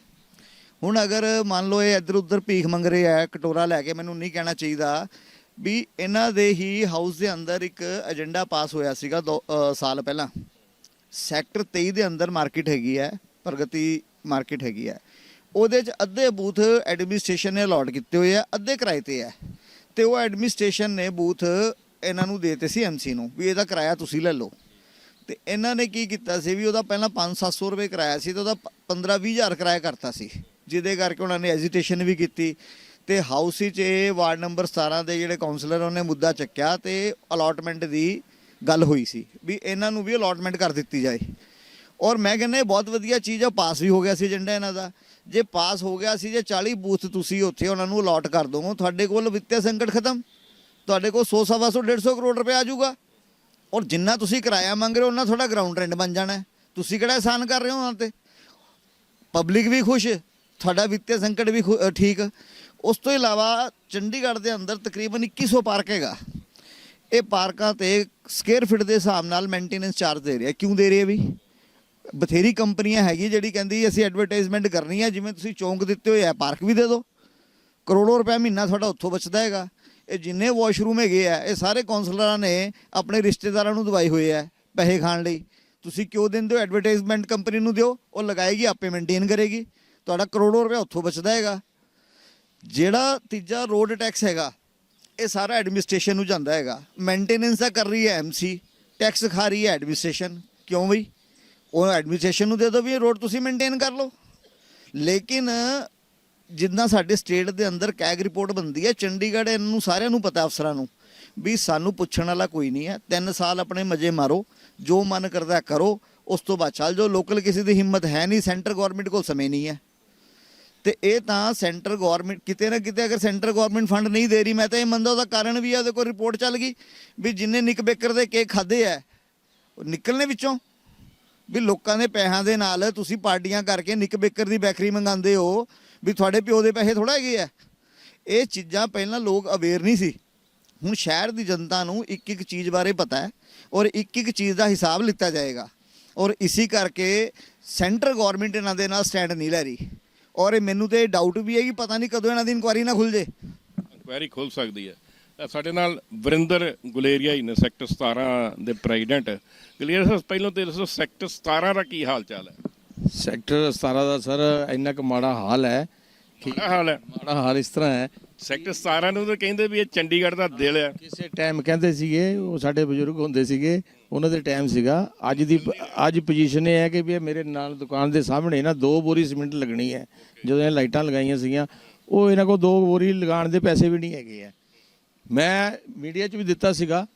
ਹੁਣ ਅਗਰ ਮੰਨ ਲਓ ਇਹ ਇੱਧਰ ਉੱਧਰ ਭੀਖ ਮੰਗ ਰਹੇ ਹੈ, ਕਟੋਰਾ ਲੈ ਕੇ ਮੈਨੂੰ ਨਹੀਂ ਕਹਿਣਾ ਚਾਹੀਦਾ ਵੀ ਇਹਨਾਂ ਦੇ ਹੀ ਹਾਊਸ ਦੇ ਅੰਦਰ ਇੱਕ ਏਜੰਡਾ ਪਾਸ ਹੋਇਆ ਸੀਗਾ ਦੋ ਸਾਲ ਪਹਿਲਾਂ। ਸੈਕਟਰ 23 ਦੇ ਅੰਦਰ ਮਾਰਕੀਟ ਹੈਗੀ ਹੈ, ਪ੍ਰਗਤੀ ਮਾਰਕੀਟ ਹੈਗੀ ਹੈ। ਉਹਦੇ 'ਚ ਅੱਧੇ ਬੂਥ ਐਡਮਿਨਿਸਟ੍ਰੇਸ਼ਨ ਨੇ ਅਲਾਟ ਕੀਤੇ ਹੋਏ ਆ, ਅੱਧੇ ਕਿਰਾਏ ਤੇ ਹੈ। ਤੇ ਉਹ ਐਡਮਿਨਿਸਟ੍ਰੇਸ਼ਨ ਨੇ ਬੂਥ ਇਹਨਾਂ ਨੂੰ ਦੇਤੇ ਸੀ ਐਮਸੀ ਨੂੰ, ਵੀ ਇਹਦਾ ਕਿਰਾਇਆ ਤੁਸੀਂ ਲੈ ਲਓ। ਤੇ ਇਹਨਾਂ ਨੇ ਕੀ ਕੀਤਾ ਸੀ ਵੀ ਉਹਦਾ ਪਹਿਲਾਂ 5-700 ਰੁਪਏ ਕਿਰਾਇਆ ਸੀ ਤੇ ਉਹਦਾ 15-20000 ਕਿਰਾਇਆ ਕਰਤਾ ਸੀ। ਜਿਹਦੇ ਕਰਕੇ ਉਹਨਾਂ ਨੇ ਐਜੀਟੇਸ਼ਨ ਵੀ ਕੀਤੀ। ਤੇ ਹਾਊਸ ਵਿੱਚ ਇਹ ਵਾਰਡ ਨੰਬਰ 17 ਦੇ ਜਿਹੜੇ ਕਾਉਂਸਲਰ ਉਹਨੇ ਮੁੱਦਾ ਚੱਕਿਆ ਤੇ ਅਲਾਟਮੈਂਟ ਦੀ ਗੱਲ ਹੋਈ ਸੀ ਵੀ ਇਹਨਾਂ ਨੂੰ ਵੀ ਅਲਾਟਮੈਂਟ ਕਰ ਦਿੱਤੀ ਜਾਏ। ਔਰ ਮੈਂ ਕਹਿੰਦਾ ਇਹ ਬਹੁਤ ਵਧੀਆ ਚੀਜ਼ ਆ, ਪਾਸ ਵੀ ਹੋ ਗਿਆ ਸੀ ਏਜੰਡਾ ਇਹਨਾਂ ਦਾ। ਜੇ ਪਾਸ ਹੋ ਗਿਆ ਸੀ, ਜੇ 40 ਬੂਥ ਤੁਸੀਂ ਉੱਥੇ ਉਹਨਾਂ ਨੂੰ ਅਲਾਟ ਕਰ ਦੋਗੇ ਤੁਹਾਡੇ ਕੋਲ ਵਿੱਤੀ ਸੰਕਟ ਖਤਮ। ਤੁਹਾਡੇ ਕੋਲ 100 ਸਵਾ ਸੌ 150 ਕਰੋੜ ਰੁਪਏ ਆ ਜਾਊਗਾ। ਔਰ ਜਿੰਨਾ ਤੁਸੀਂ ਕਿਰਾਇਆ ਮੰਗ ਰਹੇ ਹੋ, ਉਹਨਾਂ ਤੁਹਾਡਾ ਗਰਾਊਂਡ ਰੈਂਟ ਬਣ ਜਾਣਾ। ਤੁਸੀਂ ਕਿਹੜਾ ਆਸਾਨ ਕਰ ਰਹੇ ਹੋ ਉਹਨਾਂ ਤੇ? ਪਬਲਿਕ ਵੀ ਖੁਸ਼, ਤੁਹਾਡਾ ਵਿੱਤੀ ਸੰਕਟ ਵੀ ਖੁ- ਠੀਕ। ਉਸ ਤੋਂ ਇਲਾਵਾ ਚੰਡੀਗੜ੍ਹ ਦੇ ਅੰਦਰ ਤਕਰੀਬਨ 2100 ਪਾਰਕ ਹੈਗਾ। ਇਹ ਪਾਰਕਾਂ ਤੇ ਸਕੁਅਰ ਫਿਟ ਦੇ ਹਿਸਾਬ ਨਾਲ ਮੇਨਟੇਨੈਂਸ ਚਾਰਜ ਦੇ ਰਿਹਾ। ਕਿਉਂ ਦੇ ਰਿਹਾ ਵੀ? ਬਥੇਰੀ ਕੰਪਨੀਆਂ ਹੈਗੀ ਜਿਹੜੀ ਕਹਿੰਦੀ ਅਸੀਂ ਐਡਵਰਟਾਈਜ਼ਮੈਂਟ ਕਰਨੀ ਹੈ ਜਿਵੇਂ ਤੁਸੀਂ ਚੌਂਕ ਦਿੱਤੇ ਹੋਏ ਆ, ਪਾਰਕ ਵੀ ਦੇ ਦਿਓ। ਕਰੋੜੋ ਰੁਪਏ ਮਹੀਨਾ ਤੁਹਾਡਾ ਉੱਥੋਂ ਬਚਦਾ ਹੈਗਾ। ਇਹ ਜਿੰਨੇ ਵਾਸ਼ਰੂਮ ਹੈਗੇ ਆ, ਇਹ ਸਾਰੇ ਕਾਉਂਸਲਰਾਂ ਨੇ ਆਪਣੇ ਰਿਸ਼ਤੇਦਾਰਾਂ ਨੂੰ ਦਵਾਈ ਹੋਏ ਆ ਪੈਸੇ ਖਾਣ ਲਈ। ਤੁਸੀਂ ਕਿਉਂ ਦਿੰਦੇ ਹੋ? ਐਡਵਰਟਾਈਜ਼ਮੈਂਟ ਕੰਪਨੀ ਨੂੰ ਦਿਓ। ਉਹ ਲਗਾਏਗੀ, ਆਪੇ ਮੇਨਟੇਨ ਕਰੇਗੀ। ਤੁਹਾਡਾ ਕਰੋੜੋ ਰੁਪਏ ਉੱਥੋਂ ਬਚਦਾ ਹੈਗਾ। ਜਿਹੜਾ ਤੀਜਾ ਰੋਡ ਟੈਕਸ ਹੈਗਾ, ਇਹ ਸਾਰਾ ਐਡਮਿਨਿਸਟ੍ਰੇਸ਼ਨ ਨੂੰ ਜਾਂਦਾ ਹੈਗਾ। ਮੇਨਟੇਨੈਂਸ ਤਾਂ ਕਰ ਰਹੀ ਹੈ ਐਮਸੀ ਟੈਕਸ ਖਾ ਰਹੀ ਹੈ ਐਡਮਿਨਿਸਟ੍ਰੇਸ਼ਨ ਕਿਉਂ ਬਈ? ਉਹ ਐਡਮਿਨਿਸਟ੍ਰੇਸ਼ਨ ਨੂੰ ਦੇ ਦਿਓ ਵੀ ਇਹ ਰੋਡ ਤੁਸੀਂ ਮੇਨਟੇਨ ਕਰ ਲਓ। ਲੇਕਿਨ ਜਿੱਦਾਂ ਸਾਡੇ ਸਟੇਟ ਦੇ ਅੰਦਰ ਕੈਗ ਰਿਪੋਰਟ ਬੰਦੀ ਹੈ, ਚੰਡੀਗੜ੍ਹ ਇਹਨੂੰ ਸਾਰਿਆਂ ਨੂੰ ਪਤਾ ਅਫਸਰਾਂ ਨੂੰ ਵੀ ਸਾਨੂੰ ਪੁੱਛਣ ਵਾਲਾ ਕੋਈ ਨਹੀਂ ਹੈ। 3 ਸਾਲ ਆਪਣੇ ਮਜ਼ੇ ਮਾਰੋ, ਜੋ ਮਨ ਕਰਦਾ ਕਰੋ, ਉਸ ਤੋਂ ਬਾਅਦ ਚੱਲ ਜਾਓ। ਲੋਕਲ ਕਿਸੇ ਦੀ ਹਿੰਮਤ ਹੈ ਨਹੀਂ ਸੈਂਟਰ ਗਵਰਨਮੈਂਟ ਕੋਲ ਸਮੇਂ ਨਹੀਂ ਹੈ। ਤੇ ਇਹ ਤਾਂ ਸੈਂਟਰ ਗਵਰਨਮੈਂਟ ਕਿਤੇ ਨਾ ਕਿਤੇ ਅਗਰ ਸੈਂਟਰ ਗਵਰਨਮੈਂਟ ਫੰਡ ਨਹੀਂ ਦੇ ਰਹੀ, ਮੈਂ ਤਾਂ ਇਹ ਮੰਨਦਾ ਉਹਦਾ ਕਾਰਨ ਵੀ ਆ, ਉਹਦੇ ਕੋਲ ਰਿਪੋਰਟ ਚੱਲ ਗਈ ਵੀ ਜਿੰਨੇ ਨਿਕ ਬੇਕਰ ਦੇ ਕੇਕ ਖਾਦੇ ਆ, ਉਹ ਨਿਕਲਨੇ ਵਿੱਚੋਂ। ਵੀ ਲੋਕਾਂ ਦੇ ਪੈਸਿਆਂ ਦੇ ਨਾਲ ਤੁਸੀਂ ਪਾਰਟੀਆਂ ਕਰਕੇ ਨਿਕ ਬੇਕਰ ਦੀ ਬੈਕਰੀ ਮੰਗਾਉਂਦੇ ਹੋ, ਵੀ ਤੁਹਾਡੇ ਪਿਓ ਦੇ ਪੈਸੇ ਥੋੜਾ ਹੈਗੇ ਆ। ਇਹ ਚੀਜ਼ਾਂ ਪਹਿਲਾਂ ਲੋਕ ਅਵੇਅਰ ਨਹੀਂ ਸੀ। ਹੁਣ ਸ਼ਹਿਰ ਦੀ ਜਨਤਾ ਨੂੰ ਇੱਕ ਇੱਕ ਚੀਜ਼ ਬਾਰੇ ਪਤਾ ਹੈ ਔਰ ਇੱਕ ਇੱਕ ਚੀਜ਼ ਦਾ ਹਿਸਾਬ ਲਿੱਤਾ ਜਾਏਗਾ। ਔਰ ਇਸੇ ਕਰਕੇ ਸੈਂਟਰ ਗਵਰਨਮੈਂਟ ਇਹਨਾਂ ਦੇ ਨਾਲ ਸਟੈਂਡ ਨਹੀਂ ਲੈ ਰਹੀ। ਔਰ ਇਹ ਮੈਨੂੰ ਤੇ ਡਾਊਟ ਵੀ ਹੈ ਕਿ ਪਤਾ ਨਹੀਂ ਕਦੋਂ ਇਹਨਾਂ ਦੀ ਇਨਕੁਆਰੀ ਨਾ ਖੁੱਲ ਜੇ। ਇਨਕੁਆਇਰੀ ਖੁੱਲ ਸਕਦੀ ਹੈ। ਸਾਡੇ ਨਾਲ ਵਰਿੰਦਰ ਗੁਲੇਰੀਆ ਹੀ ਨੇ ਸੈਕਟਰ 17 ਦੇ ਪ੍ਰੈਜ਼ੀਡੈਂਟ ਗੁਲੇਰੀਆ ਸਾਹਿਬ ਪਹਿਲਾਂ ਤੇ ਦੱਸੋ ਸੈਕਟਰ 17 ਦਾ ਕੀ ਹਾਲ ਚਾਲ ਹੈ? ਸੈਕਟਰ 17 ਦਾ ਸਰ ਇੰਨਾ ਕੁ ਮਾੜਾ ਹਾਲ ਹੈ ਕਿ ਹਾਲ ਹੈ। ਮਾੜਾ ਹਾਲ ਇਸ ਤਰ੍ਹਾਂ ਹੈ। ਸੈਕਟਰ 17 ਨੂੰ ਤਾਂ ਕਹਿੰਦੇ ਵੀ ਇਹ ਚੰਡੀਗੜ੍ਹ ਦਾ ਦਿਲ ਆ ਕਿਸੇ ਟਾਈਮ ਕਹਿੰਦੇ ਸੀਗੇ ਉਹ ਸਾਡੇ ਬਜ਼ੁਰਗ ਹੁੰਦੇ ਸੀਗੇ ਉਹਨਾਂ ਦੇ ਟਾਈਮ ਸੀਗਾ। ਅੱਜ ਦੀ ਅੱਜ ਪੋਜੀਸ਼ਨ ਇਹ ਹੈ ਕਿ ਵੀ ਇਹ ਮੇਰੇ ਨਾਲ ਦੁਕਾਨ ਦੇ ਸਾਹਮਣੇ ਨਾ ਦੋ ਬੋਰੀ ਸੀਮੈਂਟ ਲੱਗਣੀ ਹੈ। ਜਦੋਂ ਇਹ ਲਾਈਟਾਂ ਲਗਾਈਆਂ ਸੀਗੀਆਂ, ਉਹ ਇਹਨਾਂ ਕੋਲ ਦੋ ਬੋਰੀ ਲਗਾਉਣ ਦੇ ਪੈਸੇ ਵੀ ਨਹੀਂ ਹੈਗੇ ਆ ਮੈਂ ਮੀਡੀਆ 'ਚ ਵੀ ਦਿੱਤਾ ਸੀਗਾ।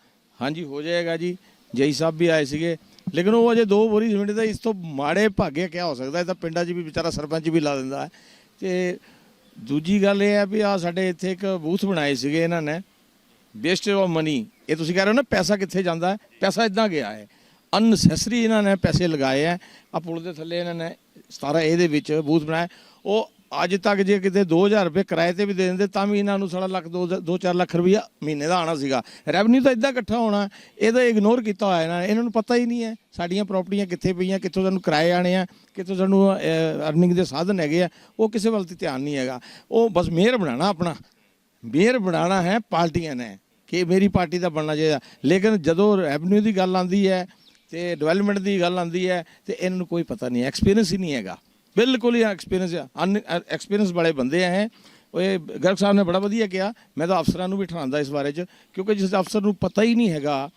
ਹਾਂਜੀ, ਹੋ ਜਾਏਗਾ ਜੀ। ਜਈ ਸਾਹਿਬ ਵੀ ਆਏ ਸੀਗੇ। ਲੇਕਿਨ ਉਹ ਅਜੇ ਦੋ ਬੋਰੀ ਸੀਮੈਂਟ ਦਾ ਇਸ ਤੋਂ ਮਾੜੇ ਭਾਗੇ ਕਿਆ ਹੋ ਸਕਦਾ? ਇਹ ਤਾਂ ਪਿੰਡਾਂ 'ਚ ਵੀ ਵਿਚਾਰਾ ਸਰਪੰਚ ਵੀ ਲਾ ਦਿੰਦਾ ਹੈ। ਤੇ ਦੂਜੀ ਗੱਲ ਇਹ ਹੈ ਵੀ ਆ ਸਾਡੇ ਇੱਥੇ ਇੱਕ ਬੂਥ ਬਣਾਏ ਸੀਗੇ ਇਹਨਾਂ ਨੇ। ਵੇਸਟ ਆਫ ਮਨੀ ਇਹ ਤੁਸੀਂ ਕਹਿ ਰਹੇ ਹੋ ਨਾ, ਪੈਸਾ ਕਿੱਥੇ ਜਾਂਦਾ ਹੈ? ਪੈਸਾ ਇਦਾਂ ਗਿਆ ਹੈ। ਅਨਸੈਸਰੀ ਇਹਨਾਂ ਨੇ ਪੈਸੇ ਲਗਾਏ ਆ ਆ ਪੁਲ ਦੇ ਥੱਲੇ ਇਹਨਾਂ ਨੇ 17 ਇਹਦੇ ਵਿੱਚ ਬੂਥ ਬਣਾਇਆ। ਉਹ ਅੱਜ ਤੱਕ ਜੇ ਕਿਤੇ 2000 ਰੁਪਏ ਕਿਰਾਏ ਤੇ ਵੀ ਦੇ ਦਿੰਦੇ, ਤਾਂ ਵੀ ਇਹਨਾਂ ਨੂੰ ਸਾਡਾ ਲੱਖ 2-4 ਲੱਖ ਰੁਪਈਆ ਮਹੀਨੇ ਦਾ ਆਣਾ ਸੀਗਾ। ਰੈਵਨਿਊ ਤਾਂ ਇਦਾਂ ਇਕੱਠਾ ਹੋਣਾ ਇਹਦਾ ਇਗਨੋਰ ਕੀਤਾ ਹੋਇਆ ਇਹਨਾਂ ਨੇ। ਇਹਨਾਂ ਨੂੰ ਪਤਾ ਹੀ ਨਹੀਂ ਹੈ ਸਾਡੀਆਂ ਪ੍ਰਾਪਰਟੀਆਂ ਕਿੱਥੇ ਪਈਆਂ, ਕਿੱਥੋਂ ਸਾਨੂੰ ਕਿਰਾਏ ਆਣੇ ਆ, ਕਿੱਥੋਂ ਸਾਨੂੰ ਅਰਨਿੰਗ ਦੇ ਸਾਧਨ ਹੈਗੇ ਆ। ਉਹ ਕਿਸੇ ਵੱਲ ਤੇ ਧਿਆਨ ਨਹੀਂ ਹੈਗਾ। ਉਹ ਬਸ ਮੇਅਰ ਬਣਾਉਣਾ ਆਪਣਾ। ਮੇਅਰ ਬਣਾਉਣਾ ਹੈ ਪਾਰਟੀਆਂ ਨੇ ਕਿ ਮੇਰੀ ਪਾਰਟੀ ਦਾ ਬਣਨਾ ਚਾਹੀਦਾ। ਲੇਕਿਨ ਜਦੋਂ ਰੈਵਨਿਊ ਦੀ ਗੱਲ ਆਉਂਦੀ ਹੈ ਤੇ ਡਿਵੈਲਪਮੈਂਟ ਦੀ ਗੱਲ ਆਉਂਦੀ ਹੈ ਤੇ ਇਹਨਾਂ ਨੂੰ ਕੋਈ ਪਤਾ ਨਹੀਂ ਐਕਸਪੀਰੀਅੰਸ ਹੀ ਨਹੀਂ ਹੈਗਾ। ਬਿਲਕੁਲ ਹੀ ਐਕਸਪੀਰੀਅੰਸ ਅਨ ਐਕਸਪੀਰੀਅੰਸ ਵਾਲੇ ਬੰਦੇ ਆ ਇਹ। ਗਰਗ ਸਾਹਿਬ ਨੇ ਬੜਾ ਵਧੀਆ ਕਿਹਾ, ਮੈਂ ਤਾਂ ਅਫਸਰਾਂ ਨੂੰ ਵੀ ਠਾਣਦਾ ਇਸ ਬਾਰੇ 'ਚ, ਕਿਉਂਕਿ ਜਿਸ ਅਫਸਰ ਨੂੰ ਪਤਾ ਹੀ ਨਹੀਂ ਹੈਗਾ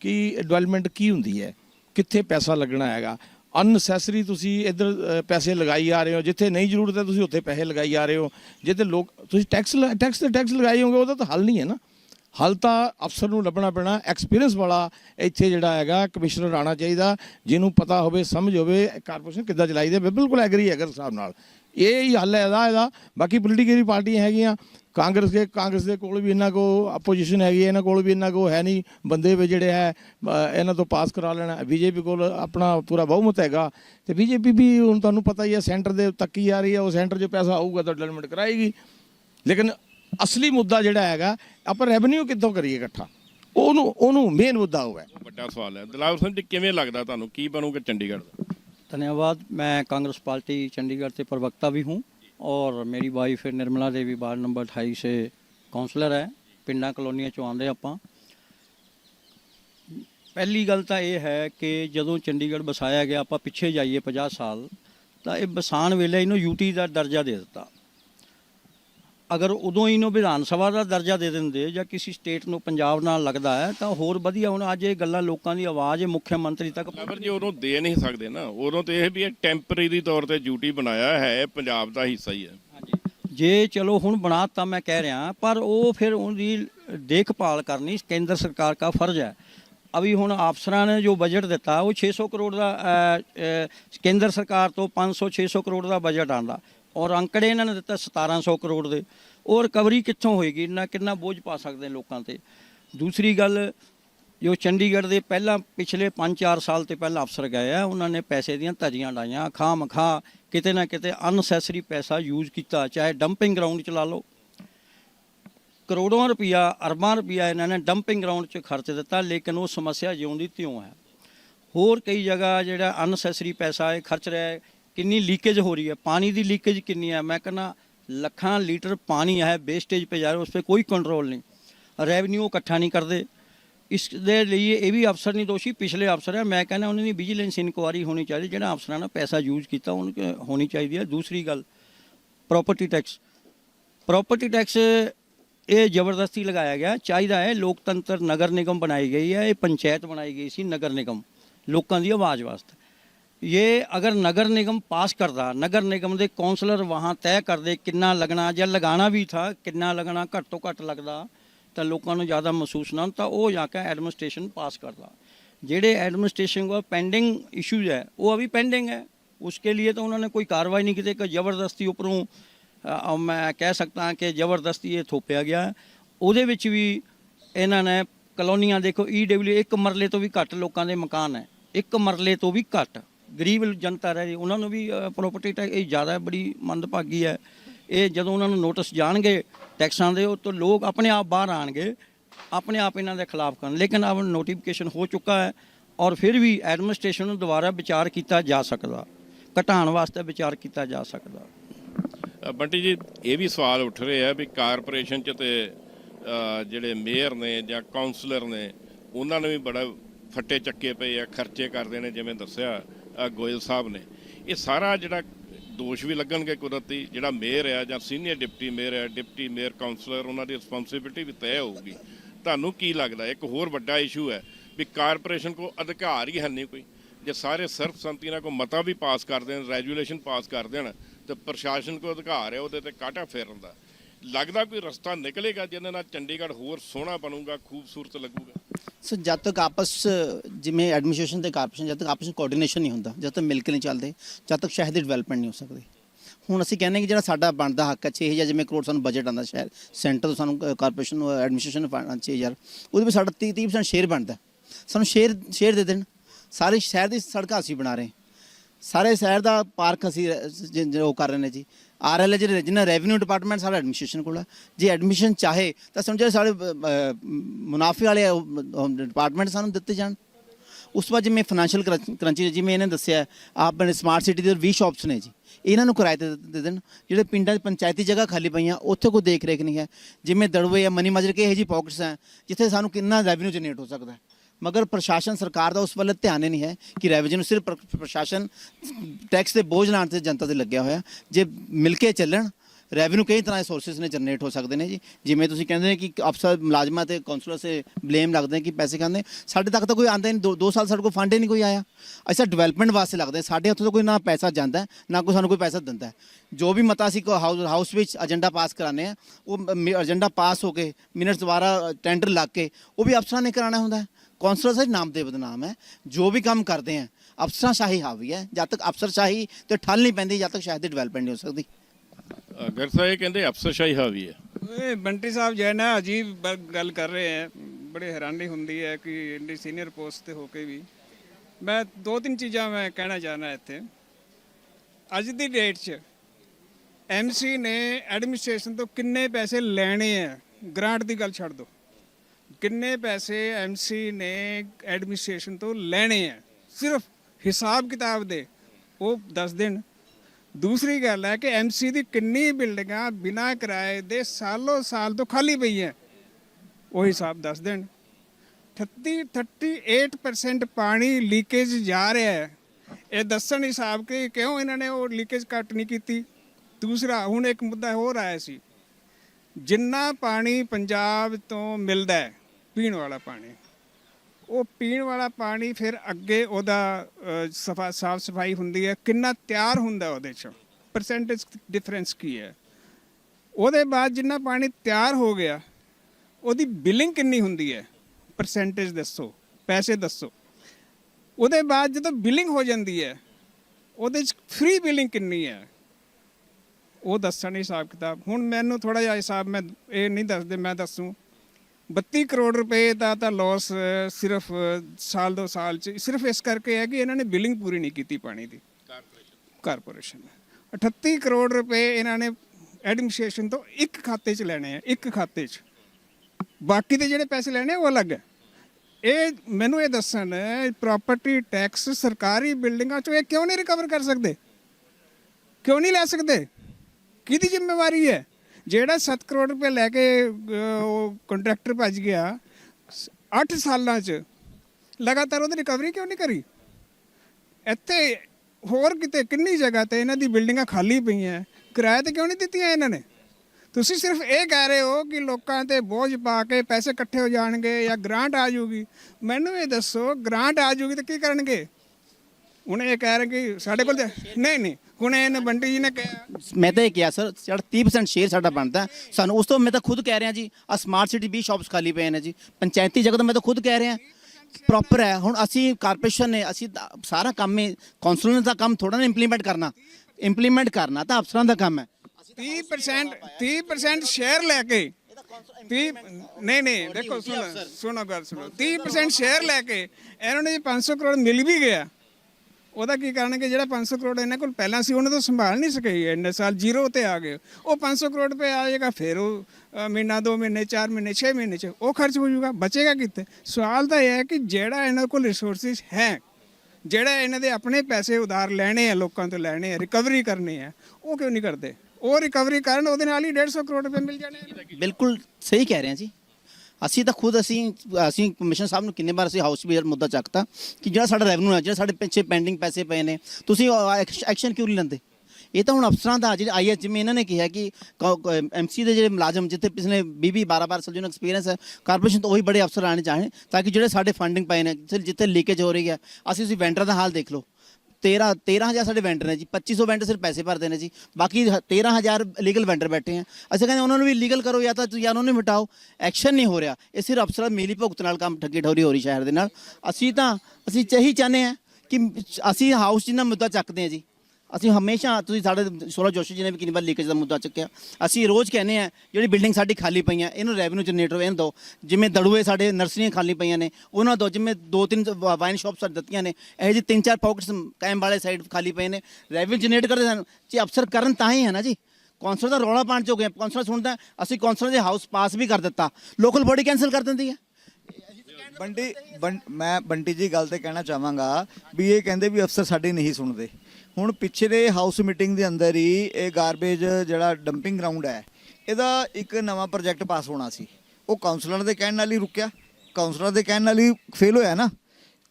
ਕਿ ਡਿਵੈਲਪਮੈਂਟ ਕੀ ਹੁੰਦੀ ਹੈ, ਕਿੱਥੇ ਪੈਸਾ ਲੱਗਣਾ ਹੈਗਾ। ਅਨਸੈਸਰੀ ਤੁਸੀਂ ਇੱਧਰ ਪੈਸੇ ਲਗਾਈ ਆ ਰਹੇ ਹੋ। ਜਿੱਥੇ ਨਹੀਂ ਜ਼ਰੂਰਤ ਹੈ, ਤੁਸੀਂ ਉੱਥੇ ਪੈਸੇ ਲਗਾਈ ਆ ਰਹੇ ਹੋ। ਜਿੱਥੇ ਲੋਕ, ਤੁਸੀਂ ਟੈਕਸ ਟੈਕਸ ਤੇ ਟੈਕਸ ਲਗਾਏ ਹੋਗੇ ਉਹਦਾ ਤਾਂ ਹੱਲ ਨਹੀਂ ਹੈ ਨਾ। ਹੱਲ ਤਾਂ ਅਫਸਰ ਨੂੰ ਲੱਭਣਾ ਪੈਣਾ। ਐਕਸਪੀਰੀਅੰਸ ਵਾਲਾ ਇੱਥੇ ਜਿਹੜਾ ਹੈਗਾ, ਕਮਿਸ਼ਨਰ ਆਣਾ ਚਾਹੀਦਾ। ਜਿਹਨੂੰ ਪਤਾ ਹੋਵੇ, ਸਮਝ ਹੋਵੇ ਕਾਰਪੋਰੇਸ਼ਨ ਕਿੱਦਾਂ ਚਲਾਈਦੀ ਹੈ ਬਿਲਕੁਲ ਐਗਰੀ ਹੈਗਾ ਸਾਹਿਬ ਨਾਲ। ਇਹ ਹੀ ਹੱਲ ਹੈ ਇਹਦਾ ਇਹਦਾ। ਬਾਕੀ ਪੋਲੀਟੀਕਲ ਪਾਰਟੀਆਂ ਹੈਗੀਆਂ ਕਾਂਗਰਸ ਦੇ ਕਾਂਗਰਸ ਦੇ ਕੋਲ ਵੀ ਇਹਨਾਂ ਕੋ ਆਪੋਜੀਸ਼ਨ ਹੈਗੀ ਹੈ, ਇਹਨਾਂ ਕੋਲ ਵੀ ਇਹਨਾਂ ਕੋ ਹੈ ਨਹੀਂ। ਬੰਦੇ ਵੀ ਜਿਹੜੇ ਹੈ ਇਹਨਾਂ ਤੋਂ ਪਾਸ ਕਰਾ ਲੈਣਾ ਬੀਜੇਪੀ ਕੋਲ ਆਪਣਾ ਪੂਰਾ ਬਹੁਮਤ ਹੈਗਾ। ਤੇ ਬੀਜੇਪੀ ਵੀ ਹੁਣ ਤੁਹਾਨੂੰ ਪਤਾ ਹੀ ਹੈ ਸੈਂਟਰ ਦੇ ਤੱਕੀ ਆ ਰਹੀ ਹੈ। ਉਹ ਸੈਂਟਰ 'ਚ ਪੈਸਾ ਆਊਗਾ ਤਾਂ ਡਿਵੈਲਪਮੈਂਟ ਕਰਾਏਗੀ। ਲੇਕਿਨ ਅਸਲੀ ਮੁੱਦਾ ਜਿਹੜਾ ਹੈਗਾ ਆਪਾਂ ਰੈਵਨਿਊ ਕਿੱਥੋਂ ਕਰੀਏ ਇਕੱਠਾ? ਉਹਨੂੰ ਉਹਨੂੰ ਮੇਨ ਮੁੱਦਾ ਉਹ ਹੈ। ਵੱਡਾ ਸਵਾਲ ਹੈ। ਦਿਲਾਵਰ ਸਿੰਘ ਜੀ ਕਿਵੇਂ ਲੱਗਦਾ ਤੁਹਾਨੂੰ? ਕੀ ਬਣੂਗਾ ਚੰਡੀਗੜ੍ਹ ਦਾ? धन्यवाद मैं कांग्रेस पार्टी चंडीगढ़ से प्रवक्ता भी हूँ और मेरी वाइफ है निर्मला देवी वार्ड नंबर अठाई से काउंसलर है ਪਿੰਡਾਂ ਕਲੋਨੀਆਂ ਚੋਂ ਆਉਂਦੇ ਆਪਾਂ ਪਹਿਲੀ ਗੱਲ ਤਾਂ ਇਹ ਹੈ ਕਿ ਜਦੋਂ ਚੰਡੀਗੜ੍ਹ ਵਸਾਇਆ ਗਿਆ ਆਪਾਂ ਪਿੱਛੇ ਜਾਈਏ 50 ਸਾਲ ਤਾਂ ਇਹ ਵਸਾਣ ਵੇਲੇ ਇਹਨੂੰ ਯੂਟੀ ਦਾ ਦਰਜਾ ਦੇ ਦਿੱਤਾ ਅਗਰ ਉਦੋਂ ਇਹਨੂੰ ਵਿਧਾਨ ਸਭਾ ਦਾ ਦਰਜਾ ਦੇ ਦਿੰਦੇ ਜਾਂ ਕਿਸੇ ਸਟੇਟ ਨੂੰ ਪੰਜਾਬ ਨਾਲ ਲੱਗਦਾ ਹੈ ਤਾਂ ਹੋਰ ਵਧੀਆ ਹੁਣ ਅੱਜ ਇਹ ਗੱਲਾਂ ਲੋਕਾਂ ਦੀ ਆਵਾਜ਼ ਮੁੱਖ ਮੰਤਰੀ ਤੱਕ ਦਿਲਾਵਰ ਜੀ ਉਦੋਂ ਦੇ ਨਹੀਂ ਸਕਦੇ ਨਾ। ਉਦੋਂ ਤੇ ਇਹ ਵੀ ਇਹ ਟੈਂਪਰੇਰੀ ਤੌਰ ਤੇ ਡਿਊਟੀ ਬਣਾਇਆ ਹੈ ਪੰਜਾਬ ਦਾ ਹਿੱਸਾ ਹੀ ਹੈ। ਜੇ ਚਲੋ ਹੁਣ ਬਣਾਤਾ ਮੈਂ ਕਹਿ ਰਿਹਾ ਪਰ ਉਹ ਫਿਰ ਉਹਦੀ ਦੇਖਭਾਲ ਕਰਨੀ ਕੇਂਦਰ ਸਰਕਾਰ ਦਾ ਫਰਜ਼ ਹੈ। ਅਭੀ ਹੁਣ ਅਫਸਰਾਂ ਨੇ ਜੋ ਬਜਟ ਦਿੱਤਾ ਉਹ 600 ਕਰੋੜ ਦਾ ਕੇਂਦਰ ਸਰਕਾਰ ਤੋਂ 500 600 ਕਰੋੜ ਦਾ ਬਜਟ ਆਂਦਾ ਔਰ ਅੰਕੜੇ ਇਹਨਾਂ ਨੇ ਦਿੱਤਾ 1700 ਕਰੋੜ ਦੇ। ਉਹ ਰਿਕਵਰੀ ਕਿੱਥੋਂ ਹੋਏਗੀ? ਇੰਨਾ ਕਿੰਨਾ ਬੋਝ ਪਾ ਸਕਦੇ ਲੋਕਾਂ ਤੇ? ਦੂਸਰੀ ਗੱਲ, ਜੋ ਚੰਡੀਗੜ੍ਹ ਦੇ ਪਹਿਲਾਂ ਪਿਛਲੇ 5-4 ਸਾਲ ਤੇ ਪਹਿਲਾਂ ਅਫਸਰ ਗਏ ਆ, ਉਹਨਾਂ ਨੇ ਪੈਸੇ ਦੀਆਂ ਧਜੀਆਂ ਡਾਈਆਂ ਖਾਮ ਮਖਾ ਕਿਤੇ ਨਾ ਕਿਤੇ ਅਨਸੈਸਰੀ ਪੈਸਾ ਯੂਜ਼ ਕੀਤਾ, ਚਾਹੇ ਡੰਪਿੰਗ ਗਰਾਊਂਡ ਚ ਲਾ ਲਓ। ਕਰੋੜਾਂ ਰੁਪਇਆ ਅਰਬਾਂ ਰੁਪਇਆ ਇਹਨਾਂ ਨੇ ਡੰਪਿੰਗ ਗਰਾਊਂਡ 'ਚ ਖਰਚ ਦਿੱਤਾ, ਲੇਕਿਨ ਉਹ ਸਮੱਸਿਆ ਜਿਉਂ ਦੀ ਤਿਉਂ ਹੈ। ਹੋਰ ਕਈ ਜਗ੍ਹਾ ਜਿਹੜਾ ਅਨਸੈਸਰੀ ਪੈਸਾ ਹੈ ਖਰਚ ਰਿਹਾ ਹੈ ਕਿੰਨੀ ਲੀਕੇਜ ਹੋ ਰਹੀ ਹੈ? ਪਾਣੀ ਦੀ ਲੀਕੇਜ ਕਿੰਨੀ ਹੈ? ਮੈਂ ਕਹਿੰਦਾ ਲੱਖਾਂ ਲੀਟਰ ਪਾਣੀ ਹੈ ਵੇਸਟੇਜ ਪੇ ਜਾ ਰਿਹਾ, ਉਸ 'ਤੇ ਕੋਈ ਕੰਟਰੋਲ ਨਹੀਂ। ਰੈਵਨਿਊ ਇਕੱਠਾ ਨਹੀਂ ਕਰਦੇ। ਇਸ ਦੇ ਲਈ ਇਹ ਵੀ ਅਫਸਰ ਨਹੀਂ ਦੋਸ਼ੀ, ਪਿਛਲੇ ਅਫਸਰ ਹੈ। ਮੈਂ ਕਹਿੰਦਾ ਉਹਨਾਂ ਦੀ ਵਿਜੀਲੈਂਸ ਇਨਕੁਆਰੀ ਹੋਣੀ ਚਾਹੀਦੀ, ਜਿਹੜਾ ਅਫਸਰਾਂ ਨੇ ਪੈਸਾ ਯੂਜ਼ ਕੀਤਾ, ਉਹਨਾਂ ਹੋਣੀ ਚਾਹੀਦੀ ਹੈ। ਦੂਸਰੀ ਗੱਲ ਪ੍ਰਾਪਰਟੀ ਟੈਕਸ ਪ੍ਰਾਪਰਟੀ ਟੈਕਸ ਇਹ ਜ਼ਬਰਦਸਤੀ ਲਗਾਇਆ ਗਿਆ। ਚਾਹੀਦਾ ਹੈ ਲੋਕਤੰਤਰ ਨਗਰ ਨਿਗਮ ਬਣਾਈ ਗਈ ਹੈ, ਇਹ ਪੰਚਾਇਤ ਬਣਾਈ ਗਈ ਸੀ ਨਗਰ ਨਿਗਮ, ਲੋਕਾਂ ਦੀ ਆਵਾਜ਼ ਵਾਸਤੇ। ये अगर नगर निगम पास करता, नगर निगम ਦੇ ਕਾਉਂਸਲਰ ਵਾਹਾਂ ਤੈਅ ਕਰਦੇ ਕਿੰਨਾ ਲੱਗਣਾ ਜਾਂ ਲਗਾਣਾ ਵੀ ਥਾ ਕਿੰਨਾ ਲੱਗਣਾ ਘੱਟ ਤੋਂ ਘੱਟ ਲੱਗਦਾ ਤਾਂ ਲੋਕਾਂ ਨੂੰ ਜ਼ਿਆਦਾ ਮਹਿਸੂਸ ਨਾ ਹੁੰਦਾ ਉਹ ਜਾਂ ਕੇ ਐਡਮਿਨਿਸਟ੍ਰੇਸ਼ਨ ਪਾਸ ਕਰਦਾ ਜਿਹੜੇ ਐਡਮਿਨਿਸਟ੍ਰੇਸ਼ਨ ਕੋ ਪੈਂਡਿੰਗ ਇਸ਼ੂਜ਼ ਹੈ ਉਹ ਅਭੀ ਪੈਂਡਿੰਗ ਹੈ उसके लिए तो उन्होंने कोई कार्रवाई नहीं की थी कि जबरदस्ती ਉੱਪਰੋਂ ਮੈਂ ਕਹਿ ਸਕਦਾ ਕਿ ਜ਼ਬਰਦਸਤੀ ਇਹ ਥੋਪਿਆ ਗਿਆ ਉਹਦੇ ਵਿੱਚ ਵੀ ਇਹਨਾਂ ਨੇ ਕਲੋਨੀਆਂ ਦੇਖੋ ਈਡਬਲਯੂ ਇੱਕ ਮਰਲੇ ਤੋਂ ਵੀ ਘੱਟ ਲੋਕਾਂ ਦੇ ਮਕਾਨ ਹੈ ਇੱਕ ਮਰਲੇ ਤੋਂ ਵੀ ਘੱਟ ਗਰੀਬ ਜਨਤਾ ਰਹਿ ਰਹੀ, ਉਹਨਾਂ ਨੂੰ ਵੀ ਪ੍ਰਾਪਰਟੀ ਟੈਕਸ ਇਹ ਜ਼ਿਆਦਾ ਬੜੀ ਮੰਦਭਾਗੀ ਹੈ। ਇਹ ਜਦੋਂ ਉਹਨਾਂ ਨੂੰ ਨੋਟਿਸ ਜਾਣਗੇ ਟੈਕਸਾਂ ਦੇ ਉਹ ਤੋਂ ਲੋਕ ਆਪਣੇ ਆਪ ਬਾਹਰ ਆਣਗੇ ਆਪਣੇ ਆਪ ਇਹਨਾਂ ਦੇ ਖਿਲਾਫ ਕਰਨ। ਲੇਕਿਨ ਅਬ ਨੋਟੀਫਿਕੇਸ਼ਨ ਹੋ ਚੁੱਕਾ ਹੈ ਔਰ ਫਿਰ ਵੀ ਐਡਮਿਨਿਸਟ੍ਰੇਸ਼ਨ ਨੂੰ ਦੁਬਾਰਾ ਵਿਚਾਰ ਕੀਤਾ ਜਾ ਸਕਦਾ, ਘਟਾਉਣ ਵਾਸਤੇ ਵਿਚਾਰ ਕੀਤਾ ਜਾ ਸਕਦਾ। ਬੰਟੀ ਜੀ, ਇਹ ਵੀ ਸਵਾਲ ਉੱਠ ਰਹੇ ਆ ਵੀ ਕਾਰਪੋਰੇਸ਼ਨ ਚ ਤੇ ਜਿਹੜੇ ਮੇਅਰ ਨੇ ਜਾਂ ਕਾਉਂਸਲਰ ਨੇ, ਉਹਨਾਂ ਨੇ ਵੀ ਬੜਾ ਫੱਟੇ ਚੱਕੇ ਪਏ ਆ, ਖਰਚੇ ਕਰਦੇ ਨੇ, ਜਿਵੇਂ ਦੱਸਿਆ। ਗੋਇਲ ਸਾਹਿਬ ਨੇ। ਇਹ ਸਾਰਾ ਜਿਹੜਾ ਦੋਸ਼ ਵੀ ਲੱਗਣਗੇ ਕੁਦਰਤੀ, ਜਿਹੜਾ ਮੇਅਰ ਹੈ ਜਾਂ ਸੀਨੀਅਰ ਡਿਪਟੀ ਮੇਅਰ ਹੈ ਡਿਪਟੀ ਮੇਅਰ ਕਾਉਂਸਲਰ, ਉਹਨਾਂ ਦੀ ਰਿਸਪੌਂਸਿਬਿਲਟੀ ਵੀ ਤੈਅ ਹੋਊਗੀ। ਤੁਹਾਨੂੰ ਕੀ ਲੱਗਦਾ? ਇੱਕ ਹੋਰ ਵੱਡਾ ਇਸ਼ੂ ਹੈ ਵੀ ਕਾਰਪੋਰੇਸ਼ਨ ਕੋ ਅਧਿਕਾਰ ਹੀ ਹੈ ਨਹੀਂ ਕੋਈ। ਜੇ ਸਾਰੇ ਸਰਬਸੰਮਤੀ ਨਾਲ ਕੋ ਮਤਾ ਵੀ ਪਾਸ ਕਰ ਦੇਣ ਰੈਜੂਲੇਸ਼ਨ ਪਾਸ ਕਰ ਦੇਣ, ਤੇ ਪ੍ਰਸ਼ਾਸਨ ਕੋ ਅਧਿਕਾਰ ਹੈ, ਉਹਦੇ ਤੇ ਕਾਟਾ ਫੇਰਨ ਦਾ ਲੱਗਦਾ ਕੋਈ ਰਸਤਾ ਨਿਕਲੇਗਾ ਜਿਹਦੇ ਨਾਲ ਚੰਡੀਗੜ੍ਹ ਹੋਰ ਸੋਹਣਾ ਬਣੂਗਾ, ਖੂਬਸੂਰਤ ਲੱਗੂਗਾ? ਸੋ ਜਦ ਤੱਕ ਆਪਸ 'ਚ ਜਿਵੇਂ ਐਡਮਿਨਿਸਟ੍ਰੇਸ਼ਨ ਤੇ ਕਾਰਪੋਰੇਸ਼ਨ ਜਦ ਤੱਕ ਆਪਸ ਵਿੱਚ ਕੋਆਰਡੀਨੇਸ਼ਨ ਨਹੀਂ ਹੁੰਦਾ, ਜਦ ਤੱਕ ਮਿਲ ਕੇ ਨਹੀਂ ਚੱਲਦੇ, ਜਦ ਤੱਕ ਸ਼ਹਿਰ ਦੀ ਡਿਵੈਲਪਮੈਂਟ ਨਹੀਂ ਹੋ ਸਕਦੀ। ਹੁਣ ਅਸੀਂ ਕਹਿੰਦੇ ਕਿ ਜਿਹੜਾ ਸਾਡਾ ਬਣਦਾ ਹੱਕ ਹੈ 6000 ਜਿਵੇਂ ਕਰੋੜ ਸਾਨੂੰ ਬਜਟ ਆਉਂਦਾ ਸ਼ਹਿਰ ਸੈਂਟਰ ਤੋਂ ਸਾਨੂੰ ਕਾਰਪੋਰੇਸ਼ਨ ਨੂੰ ਐਡਮਿਨਿਸਟ੍ਰੇਸ਼ਨ ਨੂੰ 6000 ਉਹਦੇ ਵਿੱਚ ਸਾਡਾ 30 30% ਸ਼ੇਅਰ ਬਣਦਾ। ਸਾਨੂੰ ਸ਼ੇਅਰ ਸ਼ੇਅਰ ਦੇ ਦੇਣ। ਸਾਰੇ ਸ਼ਹਿਰ ਦੀ ਸੜਕਾਂ ਅਸੀਂ ਬਣਾ ਰਹੇ ਸਾਰੇ ਸ਼ਹਿਰ ਦਾ ਪਾਰਕ ਅਸੀਂ ਰ- ਉਹ ਕਰ ਰਹੇ ਨੇ ਜੀ। ਆਰਐਲ ਜਿਹੜੇ ਜਿਹਨਾਂ ਰੈਵਨਿਊ ਡਿਪਾਰਟਮੈਂਟ ਸਾਡਾ ਐਡਮਿਨਿਸਟ੍ਰੇਸ਼ਨ ਕੋਲ ਹੈ ਜੇ ਐਡਮਿਸ਼ਨ ਚਾਹੇ, ਤਾਂ ਸਮਝੋ ਸਾਡੇ ਮੁਨਾਫੇ ਵਾਲੇ ਡਿਪਾਰਟਮੈਂਟ ਸਾਨੂੰ ਦਿੱਤੇ ਜਾਣ। ਉਸ ਤੋਂ ਬਾਅਦ ਜਿਵੇਂ ਫਾਈਨੈਂਸ਼ੀਅਲ ਕਰੰਚੀ ਜਿਵੇਂ ਇਹਨੇ ਦੱਸਿਆ ਆਪਣੇ ਸਮਾਰਟ ਸਿਟੀ ਦੇ 20 ਸ਼ਾਪਸ ਨੇ ਜੀ। ਇਹਨਾਂ ਨੂੰ ਕਿਰਾਏ ਤੇ ਦੇ ਦੇਣ। ਜਿਹੜੇ ਪਿੰਡਾਂ 'ਚ ਪੰਚਾਇਤੀ ਜਗ੍ਹਾ ਖਾਲੀ ਪਈਆਂ, ਉੱਥੇ ਕੋਈ ਦੇਖ ਰੇਖ ਨਹੀਂ ਹੈ। ਜਿਵੇਂ ਦੜਵੇ ਜਾਂ ਮਨੀ ਮਾਜਰ ਕੇ ਇਹੋ ਜਿਹੀ ਪਾਕਟਸ ਹੈ ਜਿੱਥੇ ਸਾਨੂੰ ਕਿੰਨਾ ਰੈਵਨਿਊ ਜਨਰੇਟ ਹੋ ਸਕਦਾ ਮਗਰ ਪ੍ਰਸ਼ਾਸਨ ਸਰਕਾਰ ਦਾ ਉਸ ਵੱਲ ਧਿਆਨ ਹੀ ਨਹੀਂ ਹੈ ਕਿ ਰੈਵਨਿਊ ਸਿਰਫ ਪ੍ਰ- ਪ੍ਰਸ਼ਾਸਨ ਟੈਕਸ ਦੇ ਬੋਝ ਲਾਉਣ ਤੇ ਜਨਤਾ ਤੇ ਲੱਗਿਆ ਹੋਇਆ ਜੇ ਮਿਲ ਕੇ ਚੱਲਣ ਰੈਵਨਿਊ ਕਈ ਤਰ੍ਹਾਂ ਦੇ ਸੋਰਸਸ ਨੇ ਜਨਰੇਟ ਹੋ ਸਕਦੇ ਨੇ ਜੀ ਜਿਵੇਂ ਤੁਸੀਂ ਕਹਿੰਦੇ ਨੇ ਕਿ ਅਫਸਰ ਮੁਲਾਜ਼ਮਾਂ ਤੇ ਕੌਂਸਲਰ ਸੇ ਬਲੇਮ ਲੱਗਦੇ ਨੇ ਕਿ ਪੈਸੇ ਖਾਂਦੇ ਸਾਡੇ ਤੱਕ ਤਾਂ ਕੋਈ ਆਂਦਾ ਨਹੀਂ ਦੋ, ਦੋ ਸਾਲ ਸਾਡੇ ਕੋਲ ਫੰਡ ਹੀ ਨਹੀਂ ਕੋਈ ਆਇਆ ਅੱਛਾ ਡਿਵੈਲਪਮੈਂਟ ਵਾਸਤੇ ਲੱਗਦੇ ਸਾਡੇ ਹੱਥੋਂ ਤਾਂ ਕੋਈ ਨਾ ਪੈਸਾ ਜਾਂਦਾ ਹੈ, ਨਾ ਕੋਈ ਸਾਨੂੰ ਕੋਈ ਪੈਸਾ ਦਿੰਦਾ ਹੈ। ਜੋ ਵੀ ਮਤਾ ਅਸੀਂ ਹਾਊਸ ਹਾਊਸ ਵਿੱਚ ਏਜੰਡਾ ਪਾਸ ਕਰਾਣੇ ਆ ਉਹ ਏਜੰਡਾ ਪਾਸ ਹੋ ਕੇ ਮਿੰਟਸ ਦੁਬਾਰਾ ਟੈਂਡਰ ਲੱਗ ਕੇ ਉਹ ਵੀ ਅਫਸਰਾਂ ਨੇ ਕਰਾਉਣਾ ਹੁੰਦਾ ਹੈ ਕੌਂਸਲਰ ਸਾਹਿਬ ਨਾਮ ਦੇ ਬਦਨਾਮ ਹੈ ਜੋ ਵੀ ਕੰਮ ਕਰਦੇ ਆ ਅਫਸਰਾਂ ਸ਼ਾਹੀ ਹਾਵੀ ਹੈ ਜਦ ਤੱਕ ਅਫਸਰ ਸ਼ਾਹੀ ਤੇ ਠੱਲ ਨਹੀਂ ਪੈਂਦੀ ਜਦ ਤੱਕ ਸ਼ਹਿਰ ਦੀ ਡਿਵੈਲਪਮੈਂਟ ਨਹੀਂ ਹੋ ਸਕਦੀ। ਅਗਰ ਸਾਹਿਬ ਇਹ ਕਹਿੰਦੇ ਅਫਸਰਸ਼ਾਹੀ ਹਾਵੀ ਹੈ। ਇਹ ਬੰਟੀ ਸਾਹਿਬ ਜੋ ਨਾ ਅਜੀਬ ਗੱਲ ਕਰ ਰਹੇ ਹੈ ਬੜੇ ਹੈਰਾਨੀ ਹੁੰਦੀ ਹੈ ਕਿ ਇੰਨੀ ਸੀਨੀਅਰ ਪੋਸਟ ਤੇ ਹੋ ਕੇ ਵੀ। ਮੈਂ ਦੋ ਤਿੰਨ ਚੀਜ਼ਾਂ ਮੈਂ ਕਹਿਣਾ ਚਾਹਨਾ ਇੱਥੇ। ਅੱਜ ਦੀ ਡੇਟ 'ਚ ਐਮਸੀ ਨੇ ਐਡਮਿਨਿਸਟ੍ਰੇਸ਼ਨ ਤੋਂ ਕਿੰਨੇ ਪੈਸੇ ਲੈਣੇ ਆ ਗ੍ਰਾਂਟ ਦੀ ਗੱਲ ਛੱਡ ਦਿਓ। ਕਿੰਨੇ ਪੈਸੇ ਐਮਸੀ ਨੇ ਐਡਮਿਨਿਸਟ੍ਰੇਸ਼ਨ ਤੋਂ ਲੈਣੇ ਆ? ਸਿਰਫ ਹਿਸਾਬ ਕਿਤਾਬ ਦੇ, ਉਹ ਦੱਸ ਦੇਣ। ਦੂਸਰੀ ਗੱਲ ਹੈ ਕਿ ਐਮਸੀ ਦੀ ਕਿੰਨੀ ਬਿਲਡਿੰਗਾਂ ਬਿਨਾਂ ਕਿਰਾਏ ਦੇ ਸਾਲੋ ਸਾਲ ਤੋਂ ਖਾਲੀ ਪਈਆਂ। ਉਹ ਹਿਸਾਬ ਦੱਸ ਦੇਣ। 30 38% ਪਾਣੀ ਲੀਕੇਜ ਜਾ ਰਿਹਾ ਹੈ। ਇਹ ਦੱਸਣ ਹਿਸਾਬ ਕਿ ਕਿਉਂ ਇਹਨਾਂ ਨੇ ਉਹ ਲੀਕੇਜ ਕੱਟ ਨਹੀਂ ਕੀਤੀ? ਦੂਸਰਾ, ਹੁਣ ਇੱਕ ਮੁੱਦਾ ਹੋਰ ਆਇਆ ਸੀ। ਜਿੰਨਾ ਪਾਣੀ ਪੰਜਾਬ ਤੋਂ ਮਿਲਦਾ ਹੈ ਪੀਣ ਵਾਲਾ ਪਾਣੀ। ਉਹ ਪੀਣ ਵਾਲਾ ਪਾਣੀ ਫਿਰ ਅੱਗੇ ਉਹਦਾ ਸਫਾ, ਸਾਫ਼ ਸਫ਼ਾਈ ਹੁੰਦੀ ਹੈ। ਕਿੰਨਾ ਤਿਆਰ ਹੁੰਦਾ ਉਹਦੇ ਚ। ਪਰਸੈਂਟੇਜ ਡਿਫਰੈਂਸ ਕੀ ਹੈ? ਉਹਦੇ ਬਾਅਦ ਜਿੰਨਾ ਪਾਣੀ ਤਿਆਰ ਹੋ ਗਿਆ, ਉਹਦੀ ਬਿਲਿੰਗ ਕਿੰਨੀ ਹੁੰਦੀ ਹੈ? ਪਰਸੈਂਟੇਜ ਦੱਸੋ। ਪੈਸੇ ਦੱਸੋ। ਉਹਦੇ ਬਾਅਦ ਜਦੋਂ ਬਿਲਿੰਗ ਹੋ ਜਾਂਦੀ ਹੈ, ਉਹਦੇ ਚ ਫ੍ਰੀ ਬਿਲਿੰਗ ਕਿੰਨੀ ਹੈ? ਉਹ ਦੱਸਣ ਹਿਸਾਬ ਕਿਤਾਬ। ਹੁਣ ਮੈਨੂੰ ਥੋੜਾ ਜਿਹਾ ਹਿਸਾਬ, ਮੈਂ ਇਹ ਨਹੀਂ ਦੱਸਦੇ, ਮੈਂ ਦੱਸੂ। 32 ਕਰੋੜ ਰੁਪਏ ਦਾ ਤਾਂ ਲਾਸ ਸਿਰਫ ਸਾਲ ਦੋ ਸਾਲ ਚ ਸਿਰਫ ਇਸ ਕਰਕੇ ਹੈ ਕਿ ਇਹਨਾਂ ਨੇ ਬਿਲਿੰਗ ਪੂਰੀ ਨਹੀਂ ਕੀਤੀ ਪਾਣੀ ਦੀ। ਕਾਰਪੋਰੇਸ਼ਨ ਨੇ 38 ਕਰੋੜ ਰੁਪਏ ਇਹਨਾਂ ਨੇ ਐਡਮਿਨਿਸਟ੍ਰੇਸ਼ਨ ਤੋਂ ਇੱਕ ਖਾਤੇ 'ਚ ਲੈਣੇ ਆ ਇੱਕ ਖਾਤੇ 'ਚ। ਬਾਕੀ ਦੇ ਜਿਹੜੇ ਪੈਸੇ ਲੈਣੇ ਉਹ ਅਲੱਗ ਹੈ। ਇਹ ਮੈਨੂੰ ਇਹ ਦੱਸਣ ਪ੍ਰਾਪਰਟੀ ਟੈਕਸ ਸਰਕਾਰੀ ਬਿਲਡਿੰਗਾਂ 'ਚੋਂ ਇਹ ਕਿਉਂ ਨਹੀਂ ਰਿਕਵਰ ਕਰ ਸਕਦੇ? ਕਿਉਂ ਨਹੀਂ ਲੈ ਸਕਦੇ? ਕਿਹਦੀ ਜ਼ਿੰਮੇਵਾਰੀ ਹੈ? ਜਿਹੜਾ 7 ਕਰੋੜ ਰੁਪਏ ਲੈ ਕੇ ਉਹ ਕੰਟਰੈਕਟਰ ਭੱਜ ਗਿਆ 8 ਸਾਲਾਂ 'ਚ ਲਗਾਤਾਰ ਉਹਦੀ ਰਿਕਵਰੀ ਕਿਉਂ ਨਹੀਂ ਕਰੀ? ਇੱਥੇ ਹੋਰ ਕਿਤੇ ਕਿੰਨੀ ਜਗ੍ਹਾ ਤੇ ਇਹਨਾਂ ਦੀ ਬਿਲਡਿੰਗਾਂ ਖਾਲੀ ਪਈਆਂ, ਕਿਰਾਏ ਤੇ ਕਿਉਂ ਨਹੀਂ ਦਿੱਤੀਆਂ ਇਹਨਾਂ ਨੇ? ਤੁਸੀਂ ਸਿਰਫ ਇਹ ਕਹਿ ਰਹੇ ਹੋ ਕਿ ਲੋਕਾਂ ਤੇ ਬੋਝ ਪਾ ਕੇ ਪੈਸੇ ਇਕੱਠੇ ਹੋ ਜਾਣਗੇ ਜਾਂ ਗ੍ਰਾਂਟ ਆ ਜਾਊਗੀ। ਮੈਨੂੰ ਇਹ ਦੱਸੋ ਗ੍ਰਾਂਟ ਆ ਜਾਊਗੀ ਤਾਂ ਕੀ ਕਰਨਗੇ? ਹੁਣ ਇਹ ਕਹਿ ਰਹੇ ਕਿ ਸਾਡੇ ਕੋਲ ਤਾਂ- ਨਹੀਂ ਨਹੀਂ। ਹੁਣ ਇਹਨੇ ਬੰਟੀ ਜੀ ਨੇ ਕਿਹਾ ਮੈਂ ਤਾਂ ਇਹ ਕਿਹਾ ਸਰ ਜਿਹੜਾ 30% ਸ਼ੇਅਰ ਸਾਡਾ ਬਣਦਾ ਹੈ, ਸਾਨੂੰ ਉਸ ਤੋਂ ਮੈਂ ਤਾਂ ਖੁਦ ਕਹਿ ਰਿਹਾ ਜੀ ਆ ਸਮਾਰਟ ਸਿਟੀ 20 ਸ਼ਾਪਸ ਖਾਲੀ ਪਏ ਨੇ ਜੀ। ਪੰਚਾਇਤੀ ਜਗ੍ਹਾ ਤਾਂ ਮੈਂ ਤਾਂ ਖੁਦ ਕਹਿ ਰਿਹਾ। ਪ੍ਰੋਪਰ ਹੈ। ਹੁਣ ਅਸੀਂ ਕਾਰਪੋਰੇਸ਼ਨ ਨੇ ਅਸੀਂ ਤਾਂ ਸਾਰਾ ਕੰਮ ਹੀ ਕੌਂਸਲ ਨੇ ਤਾਂ ਕੰਮ ਥੋੜਾ ਨਾ ਇੰਪਲੀਮੈਂਟ ਕਰਨਾ। ਇੰਪਲੀਮੈਂਟ ਕਰਨਾ ਤਾਂ ਅਫਸਰਾਂ ਦਾ ਕੰਮ ਹੈ। 30% 30% ਸ਼ੇਅਰ ਲੈ ਕੇ 30 ਨਹੀਂ ਨਹੀਂ ਦੇਖੋ ਸੁਣੋ ਸੁਣੋ ਗੱਲ ਸੁਣੋ। 30% ਸ਼ੇਅਰ ਲੈ ਕੇ ਇਹਨਾਂ ਨੇ ਜੇ 500 ਕਰੋੜ ਮਿਲ ਵੀ ਗਿਆ। ਉਹਦਾ ਕੀ ਕਾਰਨ ਕਿ ਜਿਹੜਾ 500 ਕਰੋੜ ਇਹਨਾਂ ਕੋਲ ਪਹਿਲਾਂ ਸੀ, ਉਹਨਾਂ ਤੋਂ ਸੰਭਾਲ ਨਹੀਂ ਸਕੇ ਇੰਨੇ ਸਾਲ, ਜ਼ੀਰੋ ਤੇ ਆ ਗਏ। ਉਹ 500 ਕਰੋੜ ਰੁਪਏ ਆ ਜਾਏਗਾ, ਫਿਰ ਉਹ ਮਹੀਨਾ, ਦੋ ਮਹੀਨੇ, ਚਾਰ ਮਹੀਨੇ 6 ਮਹੀਨੇ ਚ ਉਹ ਖਰਚ ਹੋ ਜਾਊਗਾ, ਬਚੇਗਾ ਕਿੱਥੇ? ਸਵਾਲ ਤਾਂ ਇਹ ਹੈ ਕਿ ਜਿਹੜਾ ਇਹਨਾਂ ਕੋਲ ਰਿਸੋਰਸਿਸ ਹੈ, ਜਿਹੜਾ ਇਹਨਾਂ ਦੇ ਆਪਣੇ ਪੈਸੇ ਉਧਾਰ ਲੈਣੇ ਆ, ਲੋਕਾਂ ਤੋਂ ਲੈਣੇ ਆ ਰਿਕਵਰੀ ਕਰਨੀ ਹੈ ਉਹ ਕਿਉਂ ਨਹੀਂ ਕਰਦੇ? ਉਹ ਰਿਕਵਰੀ ਕਰਨ, ਉਹਦੇ ਨਾਲ ਹੀ 150 ਕਰੋੜ ਰੁਪਏ ਮਿਲ ਜਾਣੇ ਬਿਲਕੁਲ ਸਹੀ ਕਹਿ ਰਹੇ ਹਾਂ ਜੀ। ਅਸੀਂ ਤਾਂ ਖੁਦ ਅਸੀਂ ਅਸੀਂ ਕਮਿਸ਼ਨ ਸਾਹਿਬ ਨੂੰ ਕਿੰਨੇ ਵਾਰ ਅਸੀਂ ਹਾਊਸ ਵੀ ਮੁੱਦਾ ਚੱਕਤਾ ਕਿ ਜਿਹੜਾ ਸਾਡਾ ਰੈਵਨਿਊ ਹੈ, ਜਿਹੜਾ ਸਾਡੇ ਪਿੱਛੇ ਪੈਂਡਿੰਗ ਪੈਸੇ ਪਏ ਨੇ, ਤੁਸੀਂ ਐਕਸ਼ਨ ਕਿਉਂ ਨਹੀਂ ਲੈਂਦੇ? ਇਹ ਤਾਂ ਹੁਣ ਅਫਸਰਾਂ ਦਾ, ਜਿਹੜੇ ਆਈਐਸ ਜਿਵੇਂ ਇਹਨਾਂ ਨੇ ਕਿਹਾ ਕਿ ਐਮਸੀ ਦੇ ਜਿਹੜੇ ਮੁਲਾਜ਼ਮ, ਜਿੱਥੇ ਪਿਛਲੇ 20 20 12 12 ਸਾਲ ਜਿਹਨਾਂ ਐਕਸਪੀਰੀਅੰਸ ਹੈ ਕਾਰਪੋਰੇਸ਼ਨ ਤੋਂ ਉਹੀ ਬੜੇ ਅਫਸਰ ਆਣੇ ਚਾਹੇ ਤਾਂ ਕਿ ਜਿਹੜੇ ਸਾਡੇ ਫੰਡਿੰਗ ਪਏ ਨੇ, ਜਿੱਥੇ- ਜਿੱਥੇ ਲੀਕੇਜ ਹੋ ਰਹੀ ਹੈ, ਅਸੀਂ, ਤੁਸੀਂ ਵੈਂਡਰ ਦਾ ਹਾਲ ਦੇਖ ਲਓ। 13 13000 ਸਾਡੇ ਵੈਂਡਰ ਨੇ ਜੀ 2500 ਵੈਂਡਰ ਸਿਰਫ ਪੈਸੇ ਭਰਦੇ ਨੇ ਜੀ। ਬਾਕੀ 13000 ਲੀਗਲ ਵੈਂਡਰ ਬੈਠੇ ਆ। ਅਸੀਂ ਕਹਿੰਦੇ ਉਹਨਾਂ ਨੂੰ ਵੀ ਲੀਗਲ ਕਰੋ, ਜਾਂ ਤਾਂ ਜਾਂ ਉਹਨਾਂ ਨੂੰ ਮਿਟਾਓ। ਐਕਸ਼ਨ ਨਹੀਂ ਹੋ ਰਿਹਾ। ਇਹ ਸਿਰਫ ਅਫਸਰਾਂ ਦੀ ਭੁਗਤ ਨਾਲ ਕੰਮ ਠੱਗੀ ਠੋਰੀ ਹੋ ਰਹੀ ਸ਼ਹਿਰ ਦੇ ਨਾਲ। ਅਸੀਂ ਤਾਂ, ਅਸੀਂ ਚਾਹੀ ਚਾਹੁੰਦੇ ਆ ਕਿ ਅਸੀਂ ਹਾਊਸ ਜਿੰਨਾ ਮੁੱਦਾ ਚੱਕਦੇ ਆ ਜੀ। ਅਸੀਂ ਹਮੇਸ਼ਾ, ਤੁਸੀਂ ਸਾਡੇ ਸੋਲਾ ਜੋਸ਼ੀ ਜੀ ਨੇ ਵੀ ਕਿੰਨੀ ਵਾਰ ਲੀਕੇਜ ਦਾ ਮੁੱਦਾ ਚੱਕਿਆ। ਅਸੀਂ ਰੋਜ਼ ਕਹਿੰਦੇ ਆ ਜਿਹੜੀ ਬਿਲਡਿੰਗ ਸਾਡੀ ਖਾਲੀ ਪਈਆਂ ਇਹਨੂੰ ਰੈਵਨਿਊ ਜਨਰੇਟਰ ਇਹਨਾਂ ਦੋ। ਜਿਵੇਂ ਦੜੂਏ ਸਾਡੇ ਨਰਸਰੀਆਂ ਖਾਲੀ ਪਈਆਂ ਨੇ, ਉਹਨਾਂ ਤੋਂ ਜਿਵੇਂ ਦੋ ਤਿੰਨ ਵਾਈਨ ਸ਼ਾਪਸ ਸਾਡੇ ਦਿੱਤੀਆਂ ਨੇ, ਇਹ ਜਿਹੇ ਤਿੰਨ ਚਾਰ ਪਾਕਟਸ ਕੈਮ ਵਾਲੇ ਸਾਈਡ ਖਾਲੀ ਪਏ ਨੇ। ਰੈਵਨਿਊ ਜਨਰੇਟ ਕਰਦੇ ਸਾਨੂੰ। ਜੇ ਅਫਸਰ ਕਰਨ ਤਾਂ ਹੀ ਹੈ ਨਾ ਜੀ। ਕੌਂਸਲਰ ਦਾ ਰੌਲਾ ਪਾਣ ਚ ਹੋ ਗਿਆ ਕੌਂਸਲਰ ਸੁਣਦਾ, ਅਸੀਂ ਕੌਂਸਲਰ ਦੇ ਹਾਊਸ ਪਾਸ ਵੀ ਕਰ ਦਿੱਤਾ। ਲੋਕਲ ਬੋਡੀ ਕੈਨਸਲ ਕਰ ਦਿੰਦੀ ਹੈ। ਬੰਟੀ, ਬੰ- ਮੈਂ ਬੰਟੀ ਜੀ ਗੱਲ ਤੇ ਕਹਿਣਾ ਚਾਹਾਂਗਾ ਵੀ ਇਹ ਕਹਿੰਦੇ ਵੀ ਅਫਸਰ ਸਾਡੀ ਨਹੀਂ ਸੁਣਦੇ। ਹੁਣ ਪਿਛਲੇ ਹਾਊਸ ਮੀਟਿੰਗ ਦੇ ਅੰਦਰ ਹੀ ਇਹ ਗਾਰਬੇਜ ਜਿਹੜਾ ਡੰਪਿੰਗ ਗਰਾਊਂਡ ਹੈ, ਇਹਦਾ ਇੱਕ ਨਵਾਂ ਪ੍ਰੋਜੈਕਟ ਪਾਸ ਹੋਣਾ ਸੀ। ਉਹ ਕਾਉਂਸਲਰ ਦੇ ਕਹਿਣ ਨਾਲ ਹੀ ਰੁਕਿਆ। ਕਾਉਂਸਲਰ ਦੇ ਕਹਿਣ ਨਾਲ ਹੀ ਫੇਲ ਹੋਇਆ ਨਾ।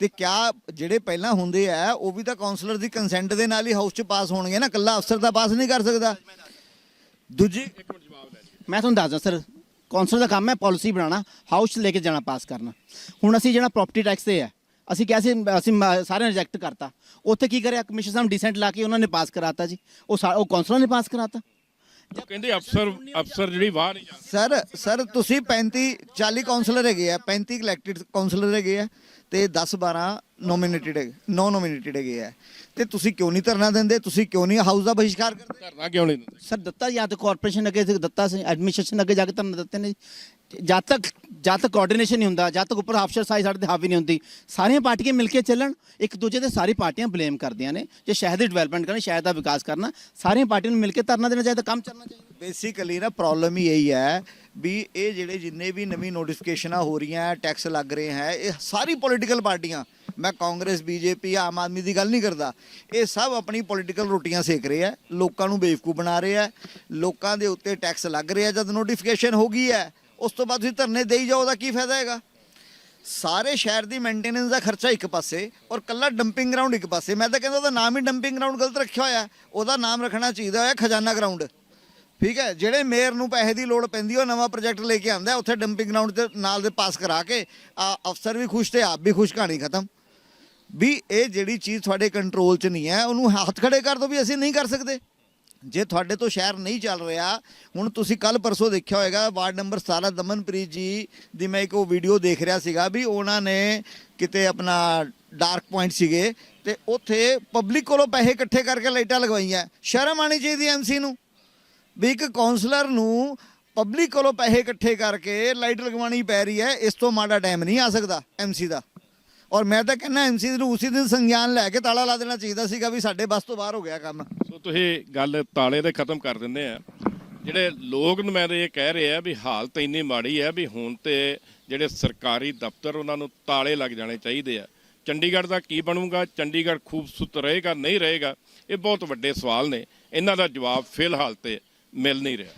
ਤੇ ਕਿਆ ਜਿਹੜੇ ਪਹਿਲਾਂ ਹੁੰਦੇ ਆ, ਉਹ ਵੀ ਤਾਂ ਕਾਉਂਸਲਰ ਦੀ ਕੰਸੈਂਟ ਦੇ ਨਾਲ ਹੀ ਹਾਊਸ 'ਚ ਪਾਸ ਹੋਣਗੇ ਨਾ। ਕੱਲਾ ਅਫਸਰ ਤਾਂ ਪਾਸ ਨਹੀਂ ਕਰ ਸਕਦਾ। ਦੂਜੀ ਮੈਂ ਤੁਹਾਨੂੰ ਦੱਸਦਾ ਸਰ ਕੌਂਸਲ ਦਾ ਕੰਮ ਹੈ ਪਾਲਿਸੀ ਬਣਾਉਣਾ ਹਾਊਸ 'ਚ ਲੈ ਕੇ ਜਾਣਾ ਪਾਸ ਕਰਨਾ। ਹੁਣ ਅਸੀਂ ਜਿਹੜਾ ਪ੍ਰਾਪਰਟੀ ਟੈਕਸ ਤੇ ਹੈ ਅਸੀਂ ਕਿਹਾ ਸੀ ਅਸੀਂ ਸਾਰੇ ਰਿਜੈਕਟ ਕਰਤਾ। ਉੱਥੇ ਕੀ ਕਰਿਆ? ਕਮਿਸ਼ਨ ਸਾਹਿਬ ਡੀਸੈਂਟ ਲਾ ਕੇ ਉਹਨਾਂ ਨੇ ਪਾਸ ਕਰਾਤਾ ਜੀ। ਉਹ ਸਾ- ਉਹ ਕੌਂਸਲਰ ਨੇ ਪਾਸ ਕਰਾਤਾ। ਉਹ ਕਹਿੰਦੇ ਅਫਸਰ ਅਫਸਰ ਜਿਹੜੀ ਵਾਹ ਨਹੀਂ ਜਾਂਦੇ ਸਰ ਸਰ ਤੁਸੀਂ 35 40 ਕਾਉਂਸਲਰ ਹੈਗੇ ਆ 35 ਇਲੈਕਟਿਡ ਕਾਉਂਸਲਰ ਹੈਗੇ ਆ। ਤੇ 10 12 ਨੋਮੀਨੇਟਡ ਹੈਗੇ 9 ਨੋਮੀਨੇਟਡ ਹੈਗੇ ਆ। ਤੇ ਤੁਸੀਂ ਕਿਉਂ ਨਹੀਂ ਧਰਨਾ ਦਿੰਦੇ? ਤੁਸੀਂ ਕਿਉਂ ਨਹੀਂ ਹਾਊਸ ਦਾ ਬਹਿਸ਼ਕਾਰ ਕਰਦੇ? ਧਰਨਾ ਕਿਉਂ ਨਹੀਂ ਦਿੰਦੇ? ਸਰ ਦਿੱਤਾ ਜਾਂ ਤਾਂ ਕਾਰਪੋਰੇਸ਼ਨ ਅੱਗੇ ਸੀ, ਦਿੱਤਾ ਸੀ ਐਡਮਿਨਿਸਟ੍ਰੇਸ਼ਨ ਅੱਗੇ ਜਾ ਕੇ ਤੁਹਾਨੂੰ ਦਿੱਤੇ ਨੇ। ਜਦ ਤੱਕ ਜਦ ਤੱਕ ਕੋਆਰਡੀਨੇਸ਼ਨ ਨਹੀਂ ਹੁੰਦਾ ਜਦ ਤੱਕ ਉੱਪਰ ਅਫਸਰ ਸਾਈ ਸਾਡੇ ਤੇ ਹਾਵੀ ਨਹੀਂ ਹੁੰਦੀ ਸਾਰੀਆਂ ਪਾਰਟੀਆਂ ਮਿਲ ਕੇ ਚੱਲਣ ਇੱਕ ਦੂਜੇ ਤੇ ਸਾਰੀ ਪਾਰਟੀਆਂ ਬਲੇਮ ਕਰਦੀਆਂ ਨੇ। ਜੇ ਸ਼ਹਿਰ ਦੀ ਡਿਵੈਲਪਮੈਂਟ ਕਰਨੀ ਸ਼ਹਿਰ ਦਾ ਵਿਕਾਸ ਕਰਨਾ ਸਾਰੀਆਂ ਪਾਰਟੀਆਂ ਨੂੰ ਮਿਲ ਕੇ ਧਰਨਾ ਦੇਣਾ ਚਾਹੀਦਾ ਕੰਮ ਚੱਲਣਾ ਚਾਹੀਦਾ। ਬੇਸਿਕਲੀ ਨਾ ਪ੍ਰੋਬਲਮ ਹੀ ਇਹੀ ਹੈ ਵੀ ਇਹ ਜਿਹੜੇ ਜਿੰਨੇ ਵੀ ਨਵੀਂ ਨੋਟੀਫਿਕੇਸ਼ਨਾਂ ਹੋ ਰਹੀਆਂ ਟੈਕਸ ਲੱਗ ਰਹੇ ਹੈ, ਇਹ ਸਾਰੀ ਪੋਲੀਟੀਕਲ ਪਾਰਟੀਆਂ, ਮੈਂ ਕਾਂਗਰਸ, ਬੀਜੇਪੀ, ਆਮ ਆਦਮੀ ਦੀ ਗੱਲ ਨਹੀਂ ਕਰਦਾ, ਇਹ ਸਭ ਆਪਣੀ ਪੋਲੀਟੀਕਲ ਰੋਟੀਆਂ ਸੇਕ ਰਹੇ ਆ ਲੋਕਾਂ ਨੂੰ ਬੇਵਕੂਫ ਬਣਾ ਰਹੇ ਆ ਲੋਕਾਂ ਦੇ ਉੱਤੇ ਟੈਕਸ ਲੱਗ ਰਿਹਾ ਜਦ ਨੋਟੀਫਿਕੇਸ਼ਨ ਹੋ ਗਈ ਹੈ, ਉਸ ਤੋਂ ਬਾਅਦ ਤੁਸੀਂ ਧਰਨੇ ਦੇਈ ਜਾਓ, ਉਹਦਾ ਕੀ ਫਾਇਦਾ ਹੈਗਾ? ਸਾਰੇ ਸ਼ਹਿਰ ਦੀ ਮੇਨਟੇਨੈਂਸ ਦਾ ਖਰਚਾ ਇੱਕ ਪਾਸੇ ਔਰ ਕੱਲਾ ਡੰਪਿੰਗ ਗਰਾਊਂਡ ਇੱਕ ਪਾਸੇ, ਮੈਂ ਤਾਂ ਕਹਿੰਦਾ ਉਹਦਾ ਨਾਮ ਹੀ ਡੰਪਿੰਗ ਗਰਾਊਂਡ ਗਲਤ ਰੱਖਿਆ ਹੋਇਆ ਉਹਦਾ ਨਾਮ ਰੱਖਣਾ ਚਾਹੀਦਾ ਹੋਇਆ ਖਜ਼ਾਨਾ ਗਰਾਊਂਡ ਠੀਕ ਹੈ, ਜਿਹੜੇ ਮੇਅਰ ਨੂੰ ਪੈਸੇ ਦੀ ਲੋੜ ਪੈਂਦੀ, ਉਹ ਨਵਾਂ ਪ੍ਰੋਜੈਕਟ ਲੈ ਕੇ ਆਂਦਾ ਉੱਥੇ ਡੰਪਿੰਗ ਗਰਾਊਂਡ ਤੇ ਨਾਲ ਦੇ ਪਾਸ ਕਰਾ ਕੇ, ਆ ਅਫਸਰ ਵੀ ਖੁਸ਼ ਤੇ ਆਪ ਵੀ ਖੁਸ਼, ਕਹਾਣੀ ਖਤਮ। ਵੀ ਇਹ ਜਿਹੜੀ ਚੀਜ਼ ਤੁਹਾਡੇ ਕੰਟਰੋਲ 'ਚ ਨਹੀਂ ਹੈ, ਉਹਨੂੰ ਹੱਥ ਖੜੇ ਕਰ ਦੋ ਵੀ ਅਸੀਂ ਨਹੀਂ ਕਰ ਸਕਦੇ। ਜੇ ਤੁਹਾਡੇ ਤੋਂ ਸ਼ਹਿਰ ਨਹੀਂ ਚੱਲ ਰਿਹਾ, ਹੁਣ ਤੁਸੀਂ ਕੱਲ ਪਰਸੋਂ ਦੇਖਿਆ ਹੋਵੇਗਾ ਵਾਰਡ ਨੰਬਰ 17 ਦਮਨਪ੍ਰੀਤ ਜੀ ਦੀ ਮੈਂ ਇੱਕ ਉਹ ਵੀਡੀਓ ਦੇਖ ਰਿਹਾ ਸੀਗਾ ਵੀ ਉਹਨਾਂ ਨੇ ਕਿਤੇ ਆਪਣਾ ਡਾਰਕ ਪੁਆਇੰਟ ਸੀਗੇ ਤੇ ਉੱਥੇ ਪਬਲਿਕ ਕੋਲੋਂ ਪੈਸੇ ਇਕੱਠੇ ਕਰਕੇ ਲਾਈਟਾਂ ਲਗਵਾਈਆਂ। ਸ਼ਰਮ ਆਣੀ ਚਾਹੀਦੀ ਐਮਸੀ ਨੂੰ। ਵੀ ਇੱਕ ਕਾਉਂਸਲਰ ਨੂੰ ਪਬਲਿਕ ਕੋਲੋਂ ਪੈਸੇ ਇਕੱਠੇ ਕਰਕੇ ਲਾਈਟ ਲਗਵਾਉਣੀ ਪੈ ਰਹੀ ਹੈ, ਇਸ ਤੋਂ ਮਾੜਾ ਟਾਈਮ ਨਹੀਂ ਆ ਸਕਦਾ ਐਮਸੀ ਦਾ। ਔਰ ਮੈਂ ਤਾਂ ਕਹਿੰਦਾ ਐਮਸੀ ਨੂੰ ਉਸੇ ਦਿਨ ਸੰਗਿਆਨ ਲੈ ਕੇ ਤਾਲਾ ਲਾ ਦੇਣਾ ਚਾਹੀਦਾ ਸੀਗਾ ਵੀ ਸਾਡੇ ਬਸ ਤੋਂ ਬਾਹਰ ਹੋ ਗਿਆ ਕੰਮ। ਸੋ ਤੁਸੀਂ ਗੱਲ ਤਾਲੇ ਦੇ ਖਤਮ ਕਰ ਦਿੰਦੇ ਆ। ਜਿਹੜੇ ਲੋਕ ਨੁਮਾਇੰਦੇ ਇਹ ਕਹਿ ਰਹੇ ਆ ਵੀ ਹਾਲਤ ਇੰਨੀ ਮਾੜੀ ਹੈ ਵੀ ਹੁਣ ਤੇ ਜਿਹੜੇ ਸਰਕਾਰੀ ਦਫ਼ਤਰ ਉਹਨਾਂ ਨੂੰ ਤਾਲੇ ਲੱਗ ਜਾਣੇ ਚਾਹੀਦੇ ਆ। ਚੰਡੀਗੜ੍ਹ ਦਾ ਕੀ ਬਣੂਗਾ? ਚੰਡੀਗੜ੍ਹ ਖੂਬਸੂਰਤ ਰਹੇਗਾ, ਨਹੀਂ ਰਹੇਗਾ? ਇਹ ਬਹੁਤ ਵੱਡੇ ਸਵਾਲ ਨੇ। ਇਹਨਾਂ ਦਾ ਜਵਾਬ ਫਿਲਹਾਲ ਤੇ ਮਿਲ ਨਹੀਂ ਰਿਹਾ।